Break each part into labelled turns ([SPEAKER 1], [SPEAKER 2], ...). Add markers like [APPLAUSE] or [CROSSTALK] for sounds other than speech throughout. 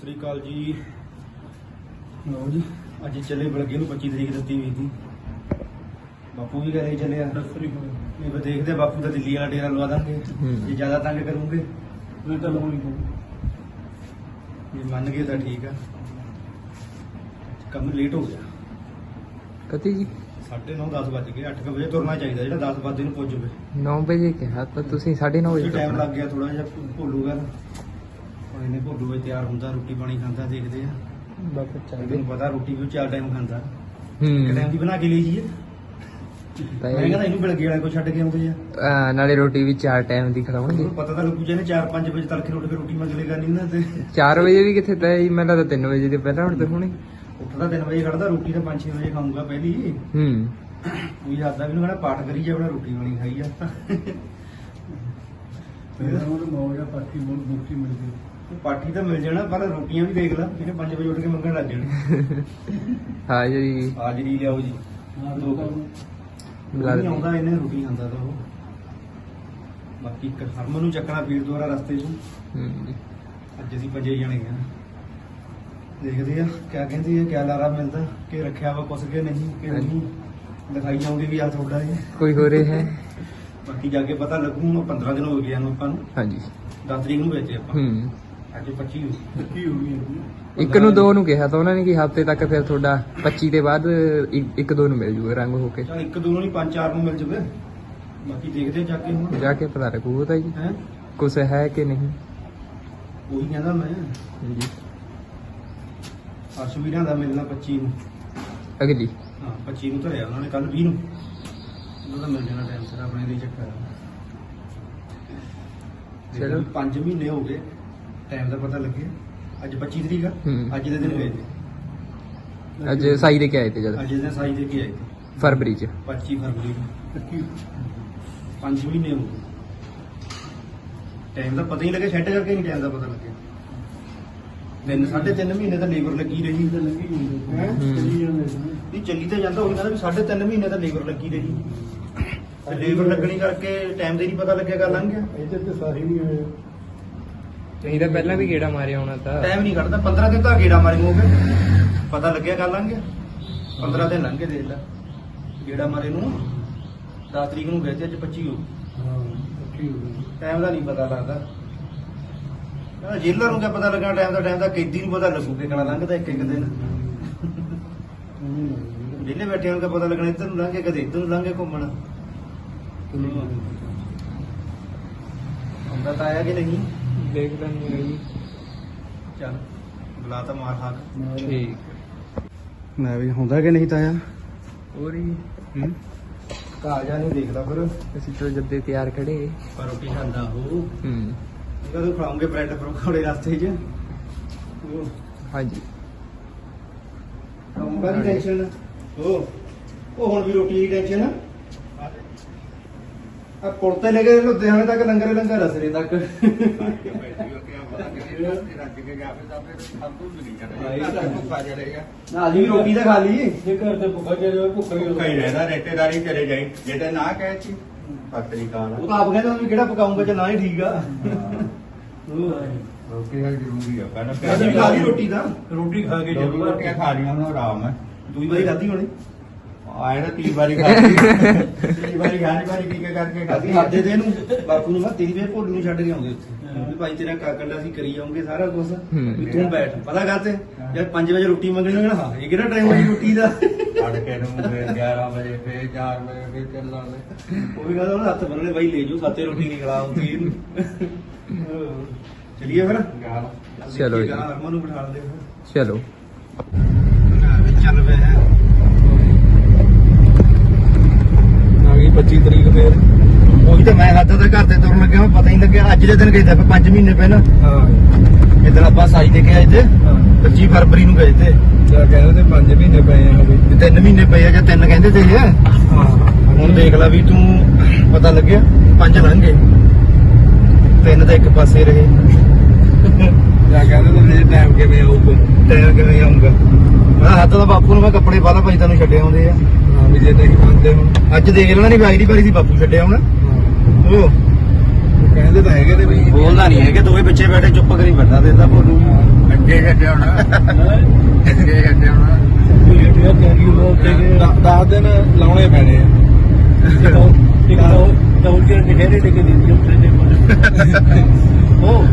[SPEAKER 1] ਸ੍ਰੀ ਅਕਾਲ ਜੀ। ਲਓ ਜੀ ਅੱਜ ਚੱਲੇ ਬਲਗੇ ਨੂੰ 25 ਤਰੀਕ ਦਿੱਤੀ ਹੋਈ ਸੀ। ਬਾਪੂ ਵੀ ਘਰੇ ਚੱਲਿਆ ਨਹੀਂ ਫਿਰ ਦੇਖਦੇ ਆ, ਬਾਪੂ ਦਾ ਦਿੱਲੀ ਵਾਲਾ ਡੇਰਾ ਲਵਾ ਦਾਂਗੇ। ਜੇ ਜ਼ਿਆਦਾ ਤੰਗ ਕਰੂੰਗੇ
[SPEAKER 2] ਨਹੀਂ ਤਾਂ ਪਊ।
[SPEAKER 1] ਜੇ ਮੰਨ ਗਏ ਤਾਂ ਠੀਕ ਆ। ਕੰਮ ਲੇਟ ਹੋ ਗਿਆ।
[SPEAKER 3] ਕਤੀ ਜੀ?
[SPEAKER 1] 9:30 10 ਵੱਜ ਗਏ। 8 ਵਜੇ ਤੁਰਨਾ ਚਾਹੀਦਾ ਜਿਹੜਾ 10 ਵਜੇ ਨੂੰ ਪੁੱਜ ਜਵੇ
[SPEAKER 3] 9 ਵਜੇ ਕਿਹਾ ਤਾਂ ਤੁਸੀਂ 9:30 ਵਜੇ
[SPEAKER 1] ਟਾਈਮ ਲੱਗ ਗਿਆ ਥੋੜਾ ਜਿਹਾ ਭੋਲੂਗਾ ਹੁਣ ਇਹਨੇ ਭੋਲੂ ਵਿੱਚ ਤਿਆਰ ਹੁੰਦਾ ਰੋਟੀ ਪਾਣੀ ਖਾਂਦਾ ਦੇਖਦੇ ਆ।
[SPEAKER 3] ਚੱਲਦੇ
[SPEAKER 1] ਤੈਨੂੰ ਪਤਾ ਰੋਟੀ ਵੀ ਚਾਰ ਟਾਈਮ ਖਾਂਦਾ। ਇੱਕ ਟਾਈਮ ਦੀ ਬਣਾ ਕੇ ਲਈ ਜੀ
[SPEAKER 3] ਤਾਂ
[SPEAKER 1] ਮੈਂ ਕਹਿੰਦਾ ਇਹਨੂੰ ਬਿਲਗੇ ਵਾਲੇ ਕੋ ਛੱਡ ਕੇ ਆਉਂਦੇ ਆ।
[SPEAKER 3] ਅਹ ਨਾਲੇ ਰੋਟੀ ਵੀ ਚਾਰ ਟਾਈਮ ਦੀ
[SPEAKER 1] ਉਹਨੂੰ ਪਤਾ ਤਾਂ ਲੱਗੂ ਜਿਹਨੇ 4-5 ਵਜੇ ਤੜਕੇ ਕੇ ਰੋਟੀ ਮੰਗਲੇਗਾ ਨਹੀਂ ਨਾ ਤੇ।
[SPEAKER 3] 4 ਵਜੇ ਵੀ ਕਿੱਥੇ ਤਾਂ ਜੀ ਮੈਨੂੰ ਲੱਗਦਾ 3 ਵਜੇ ਦੇ ਪਹਿਲਾਂ ਉੱਠਦੇ ਹੋਣੇ।
[SPEAKER 1] ਉੱਠਦਾ 3 ਵਜੇ ਖੜਦਾ ਰੋਟੀ ਤਾਂ 5-6 ਵਜੇ ਖਾਊਂਗਾ ਪਹਿਲੀ।
[SPEAKER 3] ਹੂੰ।
[SPEAKER 1] ਉਹ ਯਾਦਾ ਵੀ ਨੂੰ ਕਹਿੰਦਾ ਪਾਠ ਕਰੀ ਜਾ ਆਪਣਾ ਰੋਟੀ ਵਾਲੀ ਖਾਈ ਜਾ
[SPEAKER 2] ਪਹਿਲਾਂ ਉਹ ਮੌਜਾ ਪਾਕੀ ਮੋੜ ਮੁਕਤੀ ਮਿਲ ਗਈ।
[SPEAKER 1] ਪਾਠੀ ਤਾਂ ਮਿਲ ਜਾਣਾ ਪਰ ਰੋਟੀਆਂ ਵੀ ਦੇਖ ਲੈ ਇਹਨੇ 5 ਵਜੇ ਉੱਠ ਕੇ ਮੰਗਣ ਲੱਗ ਜਾਣੇ।
[SPEAKER 3] ਹਾਂ ਜੀ।
[SPEAKER 1] ਹਾਜ਼ਰੀ ਲਿਆਓ ਜੀ
[SPEAKER 2] ਹਾਂ
[SPEAKER 1] ਦੋ ਨਹੀਂ
[SPEAKER 3] ਦੇ
[SPEAKER 1] ਆਉਂਦਾ ਇਹਨੇ ਰੋਟੀ ਖਾਂਦਾ ਤਾਂ ਉਹ। ਬਾਕੀ ਇੱਕ ਹਰਮਨ ਨੂੰ ਚੱਕਣਾ ਪੀਰ ਦੁਆਰਾ ਰਸਤੇ 'ਚ।
[SPEAKER 3] ਹੂੰ। ਜੀ
[SPEAKER 1] ਅੱਜ ਅਸੀਂ ਭੱਜੇ ਜਾਣੇ ਆ। ਦੇਖਦੇ ਆ ਕਿਆ ਕਹਿੰਦੀ ਹੈ ਕਿਆ ਲਾਰਾ ਮਿਲਦਾ ਕਿ ਰੱਖਿਆ ਵਾ ਕੁਛ ਕੇ ਨਹੀਂ ਕਿ ਨਹੀਂ। ਦਿਖਾਈ ਜਾਉਂਦੀ ਵੀ ਆ ਤੁਹਾਡਾ ਇਹ।
[SPEAKER 3] ਕੋਈ ਹੋ ਰਿਹਾ ਹੈ।
[SPEAKER 1] ਬਾਕੀ ਜਾ ਕੇ ਪਤਾ ਲੱਗੂ ਹੁਣ 15 ਦਿਨ ਹੋ ਗਏ ਨੂੰ ਆਪਾਂ ਨੂੰ।
[SPEAKER 3] ਹਾਂਜੀ।
[SPEAKER 1] 10 ਤਰੀਕ ਨੂੰ ਵੇਚੇ ਆਪਾਂ।
[SPEAKER 3] ਹੂੰ।
[SPEAKER 1] ਅੱਜ 25 ਨੂੰ
[SPEAKER 2] ਕੀ ਹੋ ਗਈ
[SPEAKER 3] ਇੱਕ ਨੂੰ ਦੋ ਨੂੰ ਕਿਹਾ ਤਾਂ ਉਹਨਾਂ ਨੇ ਕਿ ਹਫ਼ਤੇ ਤੱਕ ਫਿਰ ਤੁਹਾਡਾ 25 ਦੇ ਬਾਅਦ ਇੱਕ- ਇੱਕ ਦੋ ਨੂੰ ਮਿਲ ਜੂਗਾ ਰੰਗ ਹੋ ਕੇ।
[SPEAKER 1] ਚਲ ਇੱਕ ਦੋ ਨੂੰ ਨਹੀਂ ਪੰਜ ਚਾਰ ਨੂੰ ਮਿਲ ਜਵੇ। ਬਾਕੀ ਦੇਖਦੇ ਆ ਜਾ ਕੇ ਹੁਣ।
[SPEAKER 3] ਜਾ ਕੇ ਪਤਾ ਲੱਗੂ ਤਾਂ ਜੀ।
[SPEAKER 1] ਹੈ?
[SPEAKER 3] ਕੁਛ ਹੈ ਕਿ ਨਹੀਂ?
[SPEAKER 1] ਉਹੀ ਕਹਿੰਦਾ ਮੈਂ।
[SPEAKER 3] ਜੀ
[SPEAKER 1] ਅਰਸ਼ਵੀਰਾਂ ਦਾ ਮਿਲਣਾ 25 ਨੂੰ।
[SPEAKER 3] ਅਗਲੀ
[SPEAKER 1] ਹਾਂ 25 ਨੂੰ ਧਰਿਆ ਉਹਨਾਂ ਨੇ ਕੱਲ 20 ਨੂੰ। ਉਹਨਾਂ ਦਾ ਮਿਲ ਜਾਣਾ ਟਾਈਮ ਸਿਰ ਆਪਣੇ ਦੇ ਚੱਕਰ ਆ।
[SPEAKER 3] ਚਲੋ।
[SPEAKER 1] ਚਲੋ 5 ਮਹੀਨੇ ਹੋ ਗਏ। ਟਾਈਮ ਦਾ ਪਤਾ ਲੱਗੇ। ਅੱਜ 25 ਤਰੀਕ ਆ।
[SPEAKER 3] ਹੂੰ।
[SPEAKER 1] ਅੱਜ ਦੇ ਦਿਨ ਗਏ ਤੇ
[SPEAKER 3] ਅੱਜ ਸਾਈ ਦੇ ਕੇ ਆਏ ਤੇ ਜਦ?
[SPEAKER 1] ਅੱਜ ਦੇ ਸਾਈ ਦੇ ਕੇ ਆਏ ਤੇ
[SPEAKER 3] ਫਰਵਰੀ ਚ।
[SPEAKER 1] 25 ਫਰਵਰੀ ਨੂੰ। 5 ਮਹੀਨੇ ਹੋ ਗਏ। ਟਾਈਮ ਦਾ ਪਤਾ ਹੀ ਲੱਗੇ ਸੈੱਟ ਕਰਕੇ ਨਹੀਂ ਟਾਈਮ ਦਾ ਪਤਾ ਲੱਗਿਆ। ਤਿੰਨ ਸਾਢੇ ਤਿੰਨ ਮਹੀਨੇ ਤਾਂ ਲੇਬਰ ਲੱਗੀ ਰਹੀ।
[SPEAKER 2] ਤਾਂ ਲੱਗੀ ਹੁੰਦੀ
[SPEAKER 1] ਹੈਂ?
[SPEAKER 2] ਚੱਲੀ ਜਾਂਦੇ ਸੀ
[SPEAKER 1] ਨਹੀਂ ਚੱਲੀ ਤਾਂ ਜਾਂਦਾ ਉਹ ਕਹਿੰਦਾ ਵੀ ਸਾਢੇ ਤਿੰਨ ਮਹੀਨੇ ਤਾਂ ਲੇਬਰ ਲੱਗੀ ਰਹੀ। ਤੇ ਲੇਬਰ ਲੱਗਣੀ ਕਰਕੇ ਟਾਈਮ ਦੇ ਨਹੀਂ ਪਤਾ ਲੱਗਿਆ ਗੱਲ ਲੰਘ ਗਿਆ
[SPEAKER 2] ਇਹਦੇ ਤੇ ਸਾਰੀ ਨਹੀਂ ਹੋਏ
[SPEAKER 3] ਤੁਸੀਂ ਤਾਂ ਪਹਿਲਾਂ ਵੀ ਗੇੜਾ ਮਾਰਿਆ ਹੋਣਾ ਤਾਂ।
[SPEAKER 1] ਟਾਈਮ ਨਹੀਂ ਕੱਢਦਾ 15 ਦਿਨ ਤਾਂ ਗੇੜਾ ਮਾਰੀ ਮੋਗੇ ਪਤਾ ਲੱਗਿਆ ਲੰਘ ਗਿਆ। 15 ਦਿਨ ਲੰਘ ਗਏ ਦੇਖ ਲੈ। ਗੇੜਾ ਮਾਰੇ ਨੂੰ। 10 ਤਰੀਕ ਨੂੰ ਗਏ ਤੇ ਅੱਜ 25 ਹੋ ਟਾਈਮ ਦਾ ਨਹੀਂ ਪਤਾ ਲੱਗਦਾ। ਕਹਿੰਦਾ ਜੇਲਰ ਨੂੰ ਕਿਆ ਪਤਾ ਲੱਗਣਾ ਟਾਈਮ ਦਾ ਟਾਈਮ ਦਾ ਕੈਦੀ ਨੂੰ ਪਤਾ ਲੱਗੂ ਕਿ ਕਿਹੜਾ ਲੰਘਦਾ ਇੱਕ ਇੱਕ ਦਿਨ।
[SPEAKER 2] ਲੱਗੀ
[SPEAKER 1] ਵਿਹਲੇ ਬੈਠਿਆਂ ਨੂੰ ਕਿਆ ਪਤਾ ਲੱਗਣਾ ਇੱਧਰ ਨੂੰ ਲੰਘੇ ਕਦੇ ਇੱਧਰ ਨੂੰ ਲੰਘੇ ਘੁੰਮਣ। ਹੁੰਦਾ ਤਾਂ ਆਇਆ ਕਿ ਨਹੀਂ?
[SPEAKER 3] ਦੇਖ ਲੈਂਦੇ ਹਾਂ ਜੀ।
[SPEAKER 1] ਚੱਲ ਬੁਲਾ ਤਾਂ ਮਾਰ ਹਾਕ
[SPEAKER 3] ਠੀਕ।
[SPEAKER 1] ਮੈਂ ਵੀ ਹੁੰਦਾ ਕਿ ਨਹੀਂ ਤਾਇਆ?
[SPEAKER 3] ਹੋਰ ਜੀ?
[SPEAKER 1] ਹੂੰ? ਕਾਜਾ ਨਹੀਂ ਦੇਖਦਾ ਫਿਰ
[SPEAKER 3] ਅਸੀਂ ਤਾਂ ਜੱਦੇ ਤਿਆਰ ਖੜੇ।
[SPEAKER 1] ਪਰ ਰੋਟੀ ਖਾਂਦਾ
[SPEAKER 3] ਹੂੰ।
[SPEAKER 1] ਇਹਦਾ ਤੂੰ ਖਾਉਂਗੇ ਬ੍ਰੈਡ ਪਕੌੜੇ ਰਸਤੇ 'ਚ। ਉਹ
[SPEAKER 3] ਹਾਂਜੀ।
[SPEAKER 1] ਦੀ ਟੈਨਸ਼ਨ ਉਹ ਉਹ ਹੁਣ ਵੀ ਰੋਟੀ ਦੀ ਟੈਨਸ਼ਨ ਆ ਪੁਲ ਤੇ ਲੈ ਕੇ ਲੁਧਿਆਣੇ ਤੱਕ ਲੰਗਰ ਲੰਗਰ ਰਸਰੇ ਤੱਕ। ਨਾ ਜੀ ਰੋਟੀ ਤਾਂ ਖਾ ਲਈ।
[SPEAKER 2] ਜੇ ਘਰ ਤੇ ਭੁੱਖਾ ਜਿਹਾ ਭੁੱਖਾ ਹੀ
[SPEAKER 4] ਭੁੱਖਾ ਹੀ ਰਹਿਦਾ ਰਿਸ਼ਤੇਦਾਰੀ ਚਲੇ ਜਾਈ। ਜੇ ਤੇ ਨਾ ਕਹੇ ਸੀ ਪਤਰੀ ਕਾਲ
[SPEAKER 1] ਉਹ ਤਾਂ ਆਪ ਕਹਿੰਦਾ ਵੀ ਕਿਹੜਾ ਪਕਾਉਂਗਾ ਜੇ ਨਾ ਹੀ ਠੀਕ ਆ।
[SPEAKER 4] ਰੋਟੀ ਦਾ ਜ਼ਰੂਰੀ ਆ
[SPEAKER 1] ਖਾ ਰੋਟੀ
[SPEAKER 2] ਰੋਟੀ ਖਾ ਕੇ
[SPEAKER 4] ਦੋ
[SPEAKER 2] ਜਦੋਂ
[SPEAKER 4] ਰੋਟੀਆਂ ਖਾ ਲੀਆਂ ਉਹਨੂੰ ਆਰਾਮ ਹੈ।
[SPEAKER 1] ਦੂਈ ਵਾਰੀ ਖਾਧੀ ਹੋਣੀ।
[SPEAKER 4] ਆਏ ਨਾ ਤੀਹ ਵਾਰੀ ਖਾਧੀ ਤੀਹ ਵਾਰੀ ਖਾਣੀ ਵਾਰੀ ਕੀ ਕਰਕੇ
[SPEAKER 1] ਅਸੀਂ
[SPEAKER 4] ਖਾਧੀ
[SPEAKER 1] ਖਾਦੇ ਤੇ ਇਹਨੂੰ ਬਾਪੂ ਨੂੰ ਮੈਂ ਤੇਰੀ ਵੇ ਭੋਲੂ ਨੂੰ ਛੱਡ ਕੇ ਆਉਂਦੇ ਉੱਥੇ। ਵੀ ਭਾਈ ਤੇਰਾ ਕਾਕੰਡਾ ਅਸੀਂ ਕਰੀ ਜਾਉਂਗੇ ਸਾਰਾ ਕੁਝ
[SPEAKER 3] ਹੂੰ।
[SPEAKER 1] ਵੀ ਤੂੰ ਬੈਠ ਪਤਾ ਕਰ ਤੇ ਯਾਰ 5 ਵਜੇ ਰੋਟੀ ਮੰਗਣੀ ਹੋਣਾ ਹਾਂ ਇਹ ਕਿਹੜਾ ਟਾਈਮ ਹੈ ਰੋਟੀ ਦਾ?
[SPEAKER 4] ਫੜ ਕੇ ਨੂੰ ਫਿਰ 11 ਵਜੇ ਫਿਰ 4 ਵਜੇ ਫਿਰ ਚੱਲਾਂਗੇ
[SPEAKER 1] ਉਹ ਵੀ ਕਹਿੰਦਾ ਹੱਥ ਬੰਨਣੇ ਬਾਈ ਲੈ ਜਾਓ ਸਾਤੇ ਰੋਟੀ ਨਹੀਂ ਖਿਲਾ ਹੁੰਦੀ ਇਹਨੂੰ। ਚਲਿਏ ਫਿਰ।
[SPEAKER 4] ਗਾਲ
[SPEAKER 3] ਚਲੋ ਜੀ।
[SPEAKER 1] ਹਰਮਨ ਨੂੰ ਬਿਠਾ ਲਦੇ
[SPEAKER 3] ਚਲੋ।
[SPEAKER 1] ਫਿਰ ਚੱਲ ਪਿਆ। ਹੈ
[SPEAKER 3] ਆ ਗਈ 25 ਤਰੀਕ ਫੇਰ।
[SPEAKER 1] ਉਹੀ ਤਾਂ ਮੈਂ ਹੱਥ ਤੇ ਘਰ ਤੇ ਤੁਰਨ ਲੱਗਿਆ ਪਤਾ ਹੀ ਨਹੀਂ ਲੱਗਿਆ। ਅੱਜ ਦੇ ਦਿਨ ਗਏ ਤੇ 5 ਮਹੀਨੇ ਪਹਿਲਾਂ।
[SPEAKER 3] ਹਾਂ।
[SPEAKER 1] ਜਿੱਦਣ ਆਪਾਂ ਸਾਈ ਦੇ ਕੇ ਆਏ ਤੇ 25 ਫਰਵਰੀ ਨੂੰ ਗਏ ਤੇ।
[SPEAKER 3] ਜਾ ਕਹਿੰਦੇ ਤੇ 5 ਮਹੀਨੇ ਪਏ ਆ ਹਜੇ।
[SPEAKER 1] ਤੇ ਤਿੰਨ ਮਹੀਨੇ ਪਏ ਆ ਜਾਂ ਤਿੰਨ ਕਹਿੰਦੇ ਤੇ ਆ।
[SPEAKER 3] ਹਾਂ।
[SPEAKER 1] ਹੁਣ ਦੇਖ ਲੈ ਵੀ ਤੂੰ ਪਤਾ ਲੱਗਿਆ ਪੰਜ ਲੰਘ। ਗਏ ਤਿੰਨ ਤਾਂ ਇੱਕ ਪਾਸੇ ਰਹੇ।
[SPEAKER 3] ਜਾ ਕਹਿੰਦੇ ਤੇ ਟਾਈਮ ਕਿਵੇਂ ਆਊਗਾ।
[SPEAKER 1] ਟਾਈਮ ਕਿਵੇਂ ਆਉਂਗਾ ਮੈਂ ਹੱਥ ਦਾ ਬਾਪੂ ਨੂੰ ਮੈਂ ਕੱਪੜੇ ਪਾ ਲਾ ਭਾਈ ਤੈਨੂੰ ਛੱਡੇ ਆਉਂਦੇ ਆ।
[SPEAKER 3] ਹਾਂ ਵੀ ਜੇ ਨਹੀਂ ਮੰਨਦੇ ਹੁਣ
[SPEAKER 1] ਅੱਜ ਦੇਖ ਲੈਣਾ ਨਹੀਂ ਵੀ ਅਗਲੀ ਵਾਰੀ ਸੀ ਬਾਪੂ ਛੱਡਿਆ ਹੁਣ। ਉਹ
[SPEAKER 3] ਕਹਿੰਦੇ ਤਾਂ ਹੈਗੇ ਨੇ ਵੀ
[SPEAKER 1] ਬੋਲਦਾ ਨਹੀਂ ਹੈ ਕਿ ਦੋਵੇਂ ਪਿੱਛੇ ਬੈਠੇ ਚੁੱਪ ਕਰੀ ਬੰਦਾ ਦਿੰਦਾ ਬੋਲੂ।
[SPEAKER 4] ਅੱਗੇ ਅੱਗੇ ਹੱਡਿਆ ਹੋਣਾ।
[SPEAKER 5] ਇਹ ਤੇ ਤਿਆਰੀ ਹੋ ਤੇ 10 ਦਿਨ ਲਾਉਣੇ ਪੈਣੇ ਆ। ਇੱਕ ਤਾਂ ਕੇ ਨਹਿਰੇ ਦੇ ਕੇ ਦਿੱਤੀ ਉੱਥੇ ਦੇ ਉਹ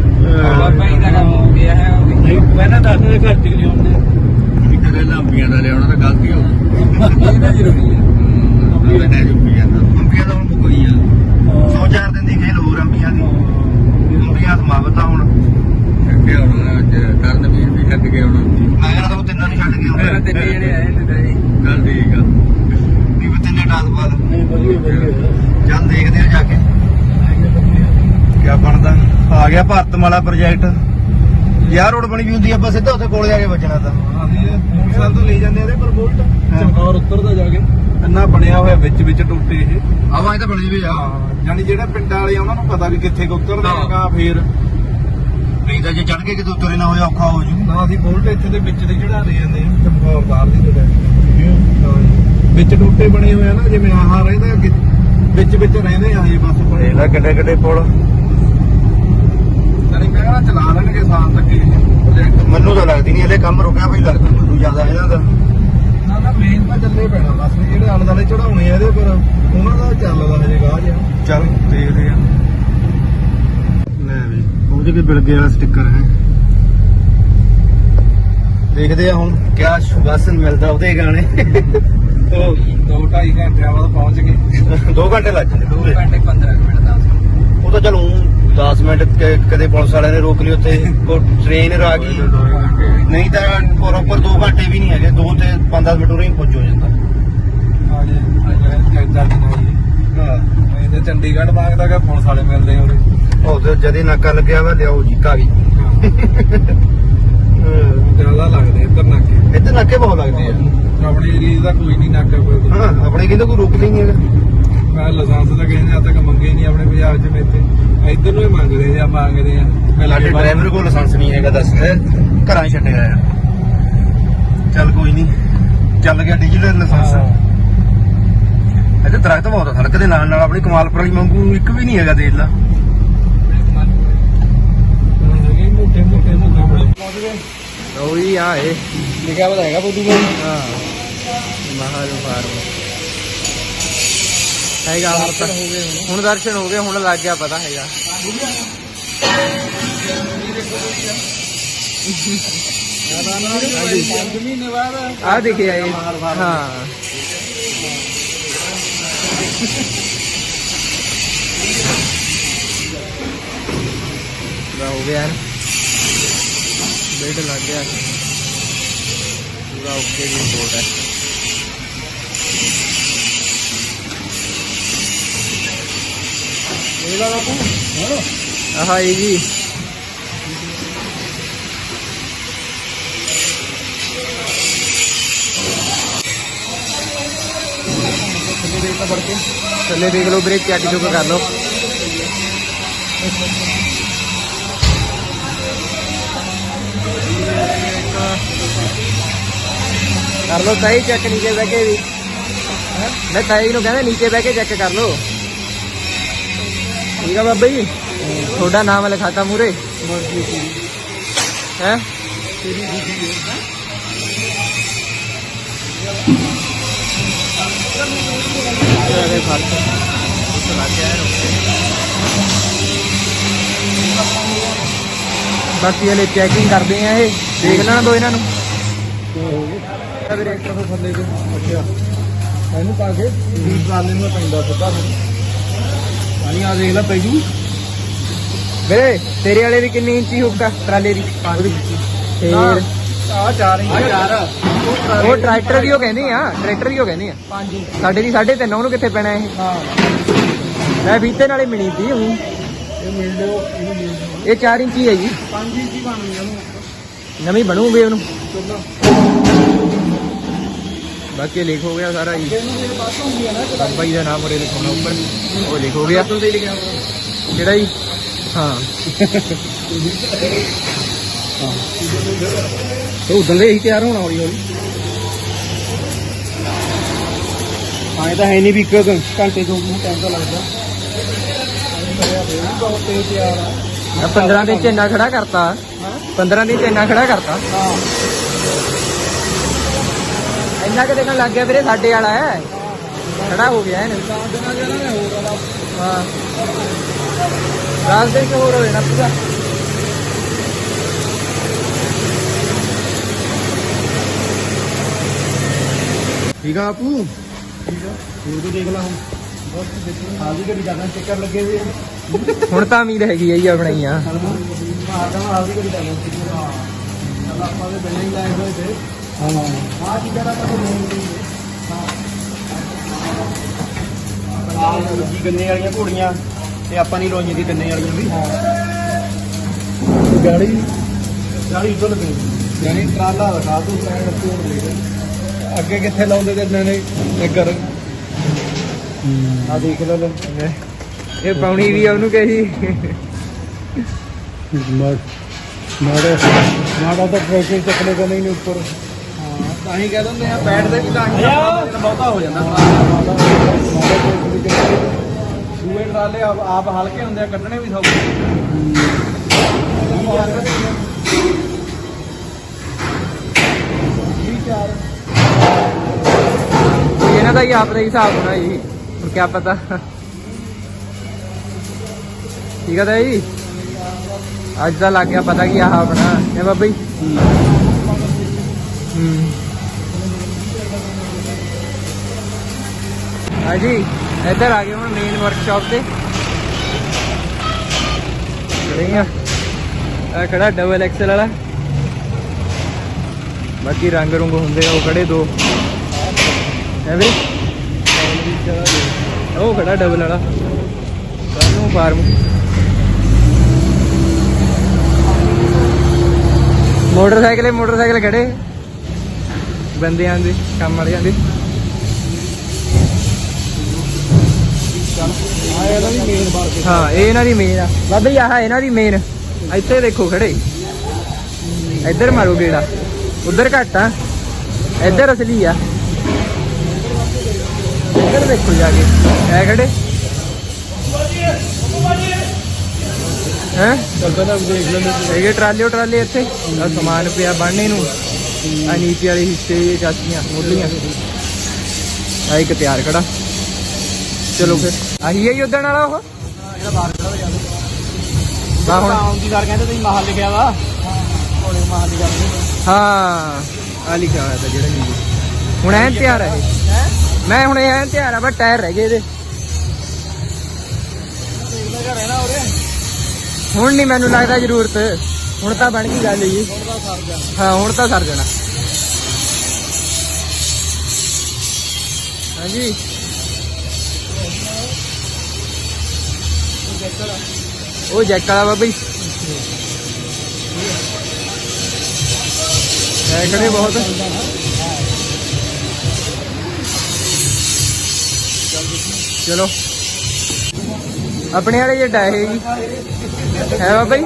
[SPEAKER 3] ਭਾਈ ਦਾ ਕੰਮ ਹੋ ਗਿਆ ਹੈ
[SPEAKER 5] ਨਹੀਂ ਮੈਂ ਨਾ ਦੱਸ ਦੇ ਘਰ ਚ
[SPEAKER 4] ਦੇ ਲੰਬੀਆਂ ਦਾ ਲਿਆਉਣਾ ਤਾਂ ਗਲਤੀ ਹੋ
[SPEAKER 3] ਇਹ ਤਾਂ ਜ਼ਰੂਰੀ ਹੈ।
[SPEAKER 4] ਉਹਨੇ ਜੁੱਪੀਆਂ ਦਾ
[SPEAKER 1] ਅੰਬੀਆਂ ਦਾ ਹੁਣ ਮੁੱਕ ਗਈ ਆ ਸੌ ਚਾਰ ਦਿਨ ਦੀ ਖੇਲ ਹੋਰ ਅੰਬੀਆਂ ਦੀ। ਅੰਬੀਆਂ ਸਮਾਪਤ ਆ ਹੁਣ।
[SPEAKER 4] ਅੱਗੇ ਹੋਣਾ ਅੱਜ ਕਰਨ ਵੀਰ ਵੀ ਛੱਡ ਕੇ ਆਉਣਾ।
[SPEAKER 1] ਮੈਂ ਕਹਿੰਦਾ ਉਹ ਤਿੰਨਾਂ ਨੂੰ ਛੱਡ ਕੇ
[SPEAKER 3] ਤਿੰਨੇ ਜਿਹੜੇ ਆਏ ਨੇ ਤਾਂ ਜੀ
[SPEAKER 4] ਗੱਲ ਠੀਕ ਆ।
[SPEAKER 1] ਵੀ ਉਹ ਤਿੰਨੇ ਟਾਸ ਬਾਅਦ
[SPEAKER 5] ਨਹੀਂ ਵਧੀਆ ਵਧੀਆ।
[SPEAKER 1] ਚੱਲ ਦੇਖਦੇ ਆ ਜਾ ਕੇ। ਕਿਆ ਬਣਦਾ? ਆ ਗਿਆ ਭਾਰਤਮਾਲਾ ਪ੍ਰੋਜੈਕਟ। ਯਾਰ ਰੋਡ ਬਣੀ ਵੀ ਹੁੰਦੀ ਆ, ਆਪਾਂ ਸਿੱਧਾ ਉੱਥੇ ਕੋਲੇ ਜਾ ਕੇ ਵੱਜਣਾ ਤਾਂ।
[SPEAKER 5] ਮੋਟਰਸਾਈਕਲ ਤੋਂ ਲੈ ਜਾਂਦੇ ਆ ਇਹਦੇ ਪਰ ਬੁਲਟ। ਚਮਕੌਰ ਉੱਤਰਦਾ ਜਾ ਕੇ। ਇੰਨਾ ਬਣਿਆ ਹੋਇਆ ਵਿੱਚ ਵਿੱਚ ਟੁੱਟੇ ਇਹ।
[SPEAKER 1] ਆਵਾਂ ਇਹ ਤਾਂ ਬਣੀ ਵੀ ਆ।
[SPEAKER 5] ਯਾਨੀ ਜਿਹੜੇ ਪਿੰਡਾਂ ਵਾਲੇ ਆ ਉਹਨਾਂ ਨੂੰ ਪਤਾ ਵੀ ਕਿੱਥੇ ਕੁ ਉਤਰਦੇ
[SPEAKER 1] ਹਾਂ।
[SPEAKER 5] ਹੈਗਾ ਫੇਰ।
[SPEAKER 1] ਨਹੀਂ ਤਾਂ ਜੇ ਚੜ ਕੇ ਕਿਤੇ ਉਤਰੇ ਨਾ ਹੋਇਆ ਔਖਾ ਹੋ ਜੂ।
[SPEAKER 5] ਨਾ ਅਸੀਂ ਬੁਲਟ ਇੱਥੇ ਦੇ ਵਿੱਚ ਦੇ ਚੜਾ ਦੇ ਜਾਂਦੇ ਆ ਚਮਕੌਰ ਤਾਰ ਦੀ ਜਗ੍ਹਾ। ਵਿੱਚ ਟੁੱਟੇ ਬਣੇ ਹੋਏ ਆ ਨਾ ਜਿਵੇਂ ਆਹ ਰਹਿੰਦਾ ਵਿੱਚ ਵਿੱਚ ਰਹਿੰਦੇ ਆ ਇਹ ਬਸ। ਬਣੇ
[SPEAKER 1] ਇਹਦਾ ਕਿੱਡੇ ਕਿੱਡੇ ਪੁਲ।
[SPEAKER 5] ਕਹਿੰਦਾ ਚਲਾ ਲੈਣਗੇ ਸਾਲ ਤੱਕ ਇਹ
[SPEAKER 1] ਮੈਨੂੰ ਤਾਂ ਲੱਗਦੀ ਨਹੀਂ ਇਹਦੇ ਕੰਮ ਰੁਕਿਆ ਬਈ ਲੱਗਦਾ ਮੈਨੂੰ ਜ਼ਿਆਦਾ ਇਹਨਾਂ ਦਾ।
[SPEAKER 5] ਨਾ ਨਾ ਮੇਨ ਤਾਂ ਚੱਲੇ ਪੈਣਾ ਬਸ। ਵੀ ਜਿਹੜੇ ਦੁਆਲੇ ਚੜਾਉਣੇ ਆ ਇਹਦੇ ਪਰ ਉਹਨਾਂ ਦਾ ਚੱਲਦਾ ਹਜੇ ਗਾਹ ਜਿਹਾ।
[SPEAKER 1] ਚੱਲ ਦੇਖਦੇ ਆ। ਲੈ ਵੀ ਉਹਦੇ ਕੇ ਬਿਲਗੇ ਵਾਲਾ ਸਟicker ਹੈ। ਦੇਖਦੇ ਆ ਹੁਣ ਕਿਆ ਸੁਭਾਸਨ ਮਿਲਦਾ ਉਹਦੇ ਗਾਣੇ।
[SPEAKER 5] ਦੋ ਦੋ ਢਾਈ ਘੰਟਿਆਂ ਬਾਅਦ ਪਹੁੰਚ ਗਏ।
[SPEAKER 1] 2 ਘੰਟੇ ਲੱਗ ਜਾਂਦੇ ਪੂਰੇ।
[SPEAKER 3] ਘੰਟੇ 15 ਮਿੰਟ ਦਾ।
[SPEAKER 1] ਉਹ ਤਾਂ ਚਲੋ 10 ਮਿੰਟ ਕ- ਕਦੇ ਪੁਲਿਸ ਵਾਲਿਆਂ ਨੇ ਰੋਕ ਲਈ ਉੱਥੇ, ਉਹ ਟ੍ਰੇਨ ਆ ਗਈ। ਨਹੀਂ ਤਾਂ ਪ੍ਰੋਪਰ 2 ਘੰਟੇ ਵੀ ਨਹੀਂ ਹੈਗੇ 2 ਤੇ 5-10 ਮਿੰਟ ਉਰੇ ਹੀ ਪਹੁੰਚ ਹੋ ਜਾਂਦਾ। ਹਾਂ।
[SPEAKER 5] ਤੇ ਚੰਡੀਗੜ੍ਹ ਮੰਗਦਾ ਕਿ ਪੁਲਿਸ ਵਾਲੇ ਮਿਲਦੇ ਆ
[SPEAKER 1] ਉਹ ਤੇ ਜਦੇ ਨਾਕਾ ਲੱਗਿਆ ਵਾ, ਲਿਆਓ ਜੀ ਕਾਗੀ
[SPEAKER 5] ਜ਼ਿਆਦਾ ਲੱਗਦੇ ਇੱਧਰ ਨਾਕੇ
[SPEAKER 1] ਇੱਥੇ ਨਾਕੇ ਬਹੁਤ ਲੱਗਦੇ ਆ।
[SPEAKER 5] ਆਪਣੇ ਏਰੀਆ ਦਾ ਕੋਈ ਨਹੀਂ ਨਾਕਾ ਕੋਈ
[SPEAKER 1] ਹਾਂ, ਆਪਣੇ ਕਹਿੰਦੇ ਕੋਈ ਰੁਕ ਨਹੀਂ ਹੈਗਾ।
[SPEAKER 5] ਮੈਂ ਲਾਇਸੈਂਸ ਤਾਂ ਕਿਸੇ ਨੇ ਅੱਜ ਤੱਕ ਮੰਗੇ ਨਹੀਂ ਆਪਣੇ ਪੰਜਾਬ 'ਚ ਮੇਤੇ ਇੱਧਰ ਨੂੰ ਹੀ ਮੰਗਦੇ ਆ ਮੰਗਦੇ ਆ। ਪਹਿਲਾਂ
[SPEAKER 1] ਸਾਡੇ ਡਰਾਈਵਰ ਕੋਲ ਲਾਇਸੈਂਸ ਨਹੀਂ ਹੈਗਾ ਦੱਸ ਘਰਾਂ ਹੀ ਛੱਡਿਆ ਆ ਚੱਲ ਕੋਈ ਨਹੀਂ ਚੱਲ ਗਿਆ ਡਿਜੀਟਲ ਲਾਇਸੈਂਸ। ਇੱਥੇ ਦਰਖਤ ਬਹੁਤ ਸੜਕ ਦੇ ਨਾਲ ਨਾਲ ਆਪਣੀ ਕਮਾਲਪੁਰ ਵਾਲੀ ਵਾਂਗੂ ਇੱਕ ਵੀ ਨਹੀਂ ਹੈਗਾ ਦੇਖ ਲਾ।
[SPEAKER 5] ਮੁੱਗਾ
[SPEAKER 3] ਲੋ ਜੀ ਆ ਇਹ।
[SPEAKER 5] ਲਿਖਿਆ ਪਤਾ ਹੈਗਾ ਬੁੱਧੂ
[SPEAKER 3] ਹਾਂ। ਮਹਾਲ ਫਾਰਮ ਹੈਗਾ ਹੁਣ ਤਾਂ। ਹੁਣ ਦਰਸ਼ਨ ਹੋ ਗਏ, ਹੁਣ ਲੱਗ ਗਿਆ ਪਤਾ ਹੈਗਾ। ਆ ਦੇਖਿਆ ਇਹ ਹਾਂ। ਹੋ ਗਿਆ। ਯਾਰ ਬੇਟ ਲੱਗ ਗਿਆ। ਪੂਰਾ ਓਕੇ ਰਿਪੋਰਟ ਹੈ। ਇਹ ਜੀ। ਥੱਲੇ ਦੇਖ ਲਓ ਬ੍ਰੇਕ ਚੈੱਕ ਚੁੱਕ ਕਰ ਲਓ। ਕਰ ਲਓ ਸਹੀ ਚੈੱਕ ਨੀਚੇ ਬਹਿ ਕੇ ਵੀ। ਮੈਂ ਤਾਈ ਨੂੰ ਕਹਿੰਦਾ ਨੀਚੇ ਬਹਿ ਕੇ ਚੈੱਕ ਕਰ ਲਓ। ਠੀਕ ਆ ਬਾਬਾ ਜੀ? ਤੁਹਾਡਾ ਨਾਮ ਲਿਖਾਤਾ ਮੂਰੇ ਹੈ? ਅਰੇ ਫ਼ਰਕ ਬਾਕੀ ਹਲੇ ਚੈਕਿੰਗ ਕਰਦੇ ਆ ਇਹ। ਦੇਖ ਲੈਣਾ ਦੋ ਇਹਨਾਂ ਨੂੰ। ਵੀਰੇ
[SPEAKER 5] ਤੋਂ ਥੱਲੇ ਦੇ ਅੱਛਾ। ਇਹਨੂੰ ਪਾ ਕੇ। ਟਰਾਲੇ ਨੂੰ ਪੈਂਦਾ ਸਿੱਧਾ ਪਾਣੀ ਆ ਦੇਖ ਲੈ ਪੈ ਜੂ।
[SPEAKER 3] ਵੀਰੇ ਤੇਰੇ ਵਾਲੇ ਦੀ ਕਿੰਨੀ ਇੰਚੀ ਹੁੱਕਾ ਟਰਾਲੇ ਦੀ। ਫੇਰ।
[SPEAKER 5] ਆ ਚਾਰ ਹੀ ਚਾਰ
[SPEAKER 3] ਉਹ ਟਰੈਕਟਰ ਦੀ ਉਹ ਕਹਿੰਦੇ ਆ ਟਰੈਕਟਰ ਦੀ ਉਹ ਕਹਿੰਦੇ ਆ।
[SPEAKER 5] ਪੰਜ
[SPEAKER 3] ਸਾਡੇ ਦੀ 3.5 ਉਹਨੂੰ ਕਿੱਥੇ ਪੈਣਾ ਇਹ?
[SPEAKER 5] ਹਾਂ।
[SPEAKER 3] ਮੈਂ ਵੀਤੇ ਨਾਲੇ ਮਿਲੀ ਤੀ ਉਹੀ
[SPEAKER 5] ਇਹ ਮਿਲ ਲਿਓ ਇਹਨੂੰ ਮਿਲ ਲਿਓ
[SPEAKER 3] ਇਹ 4 ਇੰਚੀ ਹੈ ਜੀ।
[SPEAKER 5] ਪੰਜ ਇੰਚੀ ਬਣ ਗਈ ਉਹਨੂੰ।
[SPEAKER 3] ਨਵੀਂ ਬਣੂਗੀ ਉਹਨੂੰ। ਬਾਕੀ ਲਿਖ ਹੋ ਗਿਆ ਸਾਰਾ
[SPEAKER 5] ਹੈ ਨਾ
[SPEAKER 3] ਬਾਈ ਦਾ ਨਾਮ ਉਰੇ ਲਿਖਾਉਣਾ ਉੱਪਰ। ਉਹ ਲਿਖ ਹੋ ਗਿਆ। ਕਿਹੜਾ ਜੀ? ਹਾਂ।
[SPEAKER 5] ਤੇ ਉਦੋਂ ਦੇ ਹੀ ਤਿਆਰ ਹੋਣਾ ਹੌਲੀ ਹੌਲੀ ਇਹ ਤਾਂ ਹੈ ਨਹੀਂ ਵੀ ਇੱਕ ਘੰਟੇ ਤੋਂ ਟਾਈਮ ਤਾਂ ਲੱਗਦਾ। ਬਹੁਤ ਤੇਜ਼ ਤਿਆਰ ਆ
[SPEAKER 3] 15 ਦਿਨ ਚ ਇੰਨਾ ਖੜਾ ਕਰਤਾ। 15 ਦਿਨ ਚ ਇੰਨਾ ਖੜਾ ਕਰਤਾ।
[SPEAKER 2] ਹਾਂ।
[SPEAKER 3] ਇੰਨਾ ਕਿ ਦੇਖਣ ਲੱਗ ਗਿਆ ਵੀਰੇ ਸਾਡੇ ਵਾਲਾ ਹੈ। ਖੜਾ ਹੋ ਗਿਆ ਇਹਨੂੰ।
[SPEAKER 2] ਚ ਹੋਰ
[SPEAKER 3] ਹਾਂ ਦੇ ਚ ਹੋਰ ਹੋਏ ਨਾ ਪੂਰਾ।
[SPEAKER 1] ਠੀਕ ਆ ਆਪੂ ਠੀਕ ਆ। ਹੋਰ ਵੀ ਦੇਖ ਲਾ ਹੁਣ। ਬਸ ਦੇਖੋ। ਹਾਲ ਗੱਡੀ ਜਾਣਾ ਚੱਕਰ ਲੱਗੇ ਵੀ
[SPEAKER 3] ਹੁਣ ਤਾਂ ਉਮੀਦ ਹੈਗੀ ਆ ਜੀ ਆਪਣੀ ਆ।
[SPEAKER 1] ਮਾਰਦਾ ਹਾਲ ਗੱਡੀ ਜਾਣਾ ਚੱਕਰ। ਹਾਂ। ਚੱਲ ਆਪਾਂ ਦੇ ਬਿਲਡਿੰਗ ਲਾਏ ਹੋਏ ਤੇ।
[SPEAKER 2] ਹਾਂ
[SPEAKER 1] ਆਹ ਚੀਜ਼ਾਂ ਦਾ ਤਾਂ ਨਹੀਂ ਆਹ ਦੂਜੀ ਗੰਨੇ ਵਾਲੀਆਂ ਘੋੜੀਆਂ ਤੇ ਆਪਾਂ ਨਹੀਂ ਲੋਈਆਂ ਦੀ ਗੰਨੇ ਵਾਲੀਆਂ ਵੀ।
[SPEAKER 2] ਗਾੜੀ।
[SPEAKER 1] ਗਾੜੀ ਇੱਧਰ ਲੱਗੇ।
[SPEAKER 2] ਜਾਨੀ ਟਰਾਲਾ ਦਿਖਾ ਤੂੰ ਸਾਈਡ ਰੱਖੀ ਹੋਣ ਲਈ ਅੱਗੇ ਕਿੱਥੇ ਲਾਉਂਦੇ ਤੇ ਇਹਨਾਂ ਨੇ? ਨਿੱਗਰ
[SPEAKER 1] ਆ ਦੇਖ ਲੈ ਲੈ
[SPEAKER 3] ਇਹ ਪਾਉਣੀ ਵੀ ਆ ਉਹਨੂੰ ਕਹੀ।
[SPEAKER 2] ਮਾੜਾ ਮਾੜਾ ਤਾਂ ਚੱਕਲੇ ਨਹੀਂ ਉੱਪਰ।
[SPEAKER 1] ਤਾਂ ਹੀ ਕਹਿ ਦਿੰਦੇ ਆ ਬੈਠ ਦੇ ਵੀ ਤਾਂ ਹੀ ਬਹੁਤਾ ਹੋ ਜਾਂਦਾ। ਦੂਏ ਟਰਾਲੇ ਆਪ ਆਪ ਹਲਕੇ ਹੁੰਦੇ ਆ ਕੱਢਣੇ ਵੀ ਸੌਖੇ।
[SPEAKER 3] ਇਹਨਾਂ ਦਾ ਹੀ ਆਪ ਦਾ ਹੀ ਹਿਸਾਬ ਹੋਣਾ ਜੀ ਹੁਣ ਕੀ ਪਤਾ। ਠੀਕ ਤਾਂ ਜੀ? ਅੱਜ ਦਾ ਲੱਗ ਗਿਆ ਪਤਾ ਕੀ ਆਹ ਆਪਣਾ। ਇਹ ਬਾਬਾ ਜੀ? ਹੂੰ। ਹਾਂਜੀ, ਇੱਧਰ ਆ ਗਏ ਹੁਣ ਮੇਨ ਵਰਕਸ਼ਾਪ ਤੇ। ਖੜੇ ਆ। ਖੜਾ ਡਬਲ ਐਕਸਲ ਵਾਲਾ। ਬਾਕੀ ਰੰਗ ਰੁੰਗ ਹੁੰਦੇ ਆ, ਉਹ ਖੜੇ ਦੋ। ਹੈ ਵੀ ਉਹ ਖੜਾ ਡਬਲ ਵਾਲਾ। ਕਾਹਨੂੰ ਫਾਰਮ ਮੋਟਰਸਾਈਕਲ ਮੋਟਰਸਾਈਕਲ ਖੜੇ। ਬੰਦਿਆਂ ਦੇ ਕੰਮ ਵਾਲਿਆਂ ਦੇ
[SPEAKER 2] ਆ ਇਹਦਾ ਵੀ ਮੇਨ ਬਾਰ ਕੇ
[SPEAKER 3] ਹਾਂ, ਇਹ ਇਹਨਾਂ ਦੀ ਮੇਨ ਆ। ਬਾਬਾ ਜੀ, ਆਹ ਇਹਨਾਂ ਦੀ ਮੇਨ ਇੱਥੇ ਦੇਖੋ ਖੜੇ। ਇੱਧਰ ਮਾਰੋ ਗੇੜਾ। ਉਧਰ ਘੱਟ ਆ। ਇੱਧਰ ਅਸਲੀ ਆ। ਇੱਧਰ ਦੇਖੋ ਜਾ ਕੇ। ਐ ਖੜੇ। ਹੈ?
[SPEAKER 2] ਚੱਲਦਾ ਨਾ ਦੇਖ
[SPEAKER 3] ਟਰਾਲੇ ਟਰਾਲੇ ਇੱਥੇ। ਆਹ ਸਮਾਨ ਪਿਆ ਬਣਨੇ ਨੂੰ। ਆ ਨੀਚੇ ਵਾਲੇ ਹਿੱਸੇ, ਚਾਚੀਆਂ ਮੋਢੀਆਂ ਆ ਇੱਕ ਤਿਆਰ ਖੜਾ। ਚਲੋ ਫਿਰ। ਆਹੀ ਹੈ ਉਦਣ ਵਾਲਾ ਉਹ?
[SPEAKER 1] ਜਿਹੜਾ ਬਾਹਰ ਖੜਾ ਹੋ ਜਾਂਦਾ
[SPEAKER 3] ਹਾਂ ਹੁਣ
[SPEAKER 1] ਆਉਂਦੀ ਸਰ ਕਹਿੰਦੇ ਤੁਸੀਂ ਮਹਲ ਲਿਖਿਆ ਵਾ। ਕੋਲੇ ਮਹਲ ਗੱਲ
[SPEAKER 3] ਹਾਂ। ਆ ਲਿਖਿਆ ਹੋਇਆ ਤਾਂ ਜਿਹੜਾ ਜੀ ਹੁਣ ਐਨ ਤਿਆਰ ਹੈ। ਮੈਂ ਹੁਣ ਐਨ ਤਿਆਰ ਆ ਬਸ ਟਾਇਰ ਰਹਿ ਗਏ ਇਹਦੇ। ਹੁਣ ਨਹੀਂ ਮੈਨੂੰ ਲੱਗਦਾ ਜ਼ਰੂਰਤ। ਹੁਣ ਤਾਂ ਬਣ ਗਈ ਗੱਲ ਜਾ। ਹਾਂ ਹੁਣ ਤਾਂ ਸਰ ਜਾਣਾ। ਹਾਂਜੀ। ਉਹ ਜੈਕ ਵਾਲਾ ਬਾਬਾ ਜੀ। ਐ ਖੜੇ ਬਹੁਤ? ਚਲੋ। ਆਪਣੇ ਵਾਲੇ ਜਿਹੜਾ ਹੈ ਜੀ ਹੈ ਬਾਬਾ ਜੀ?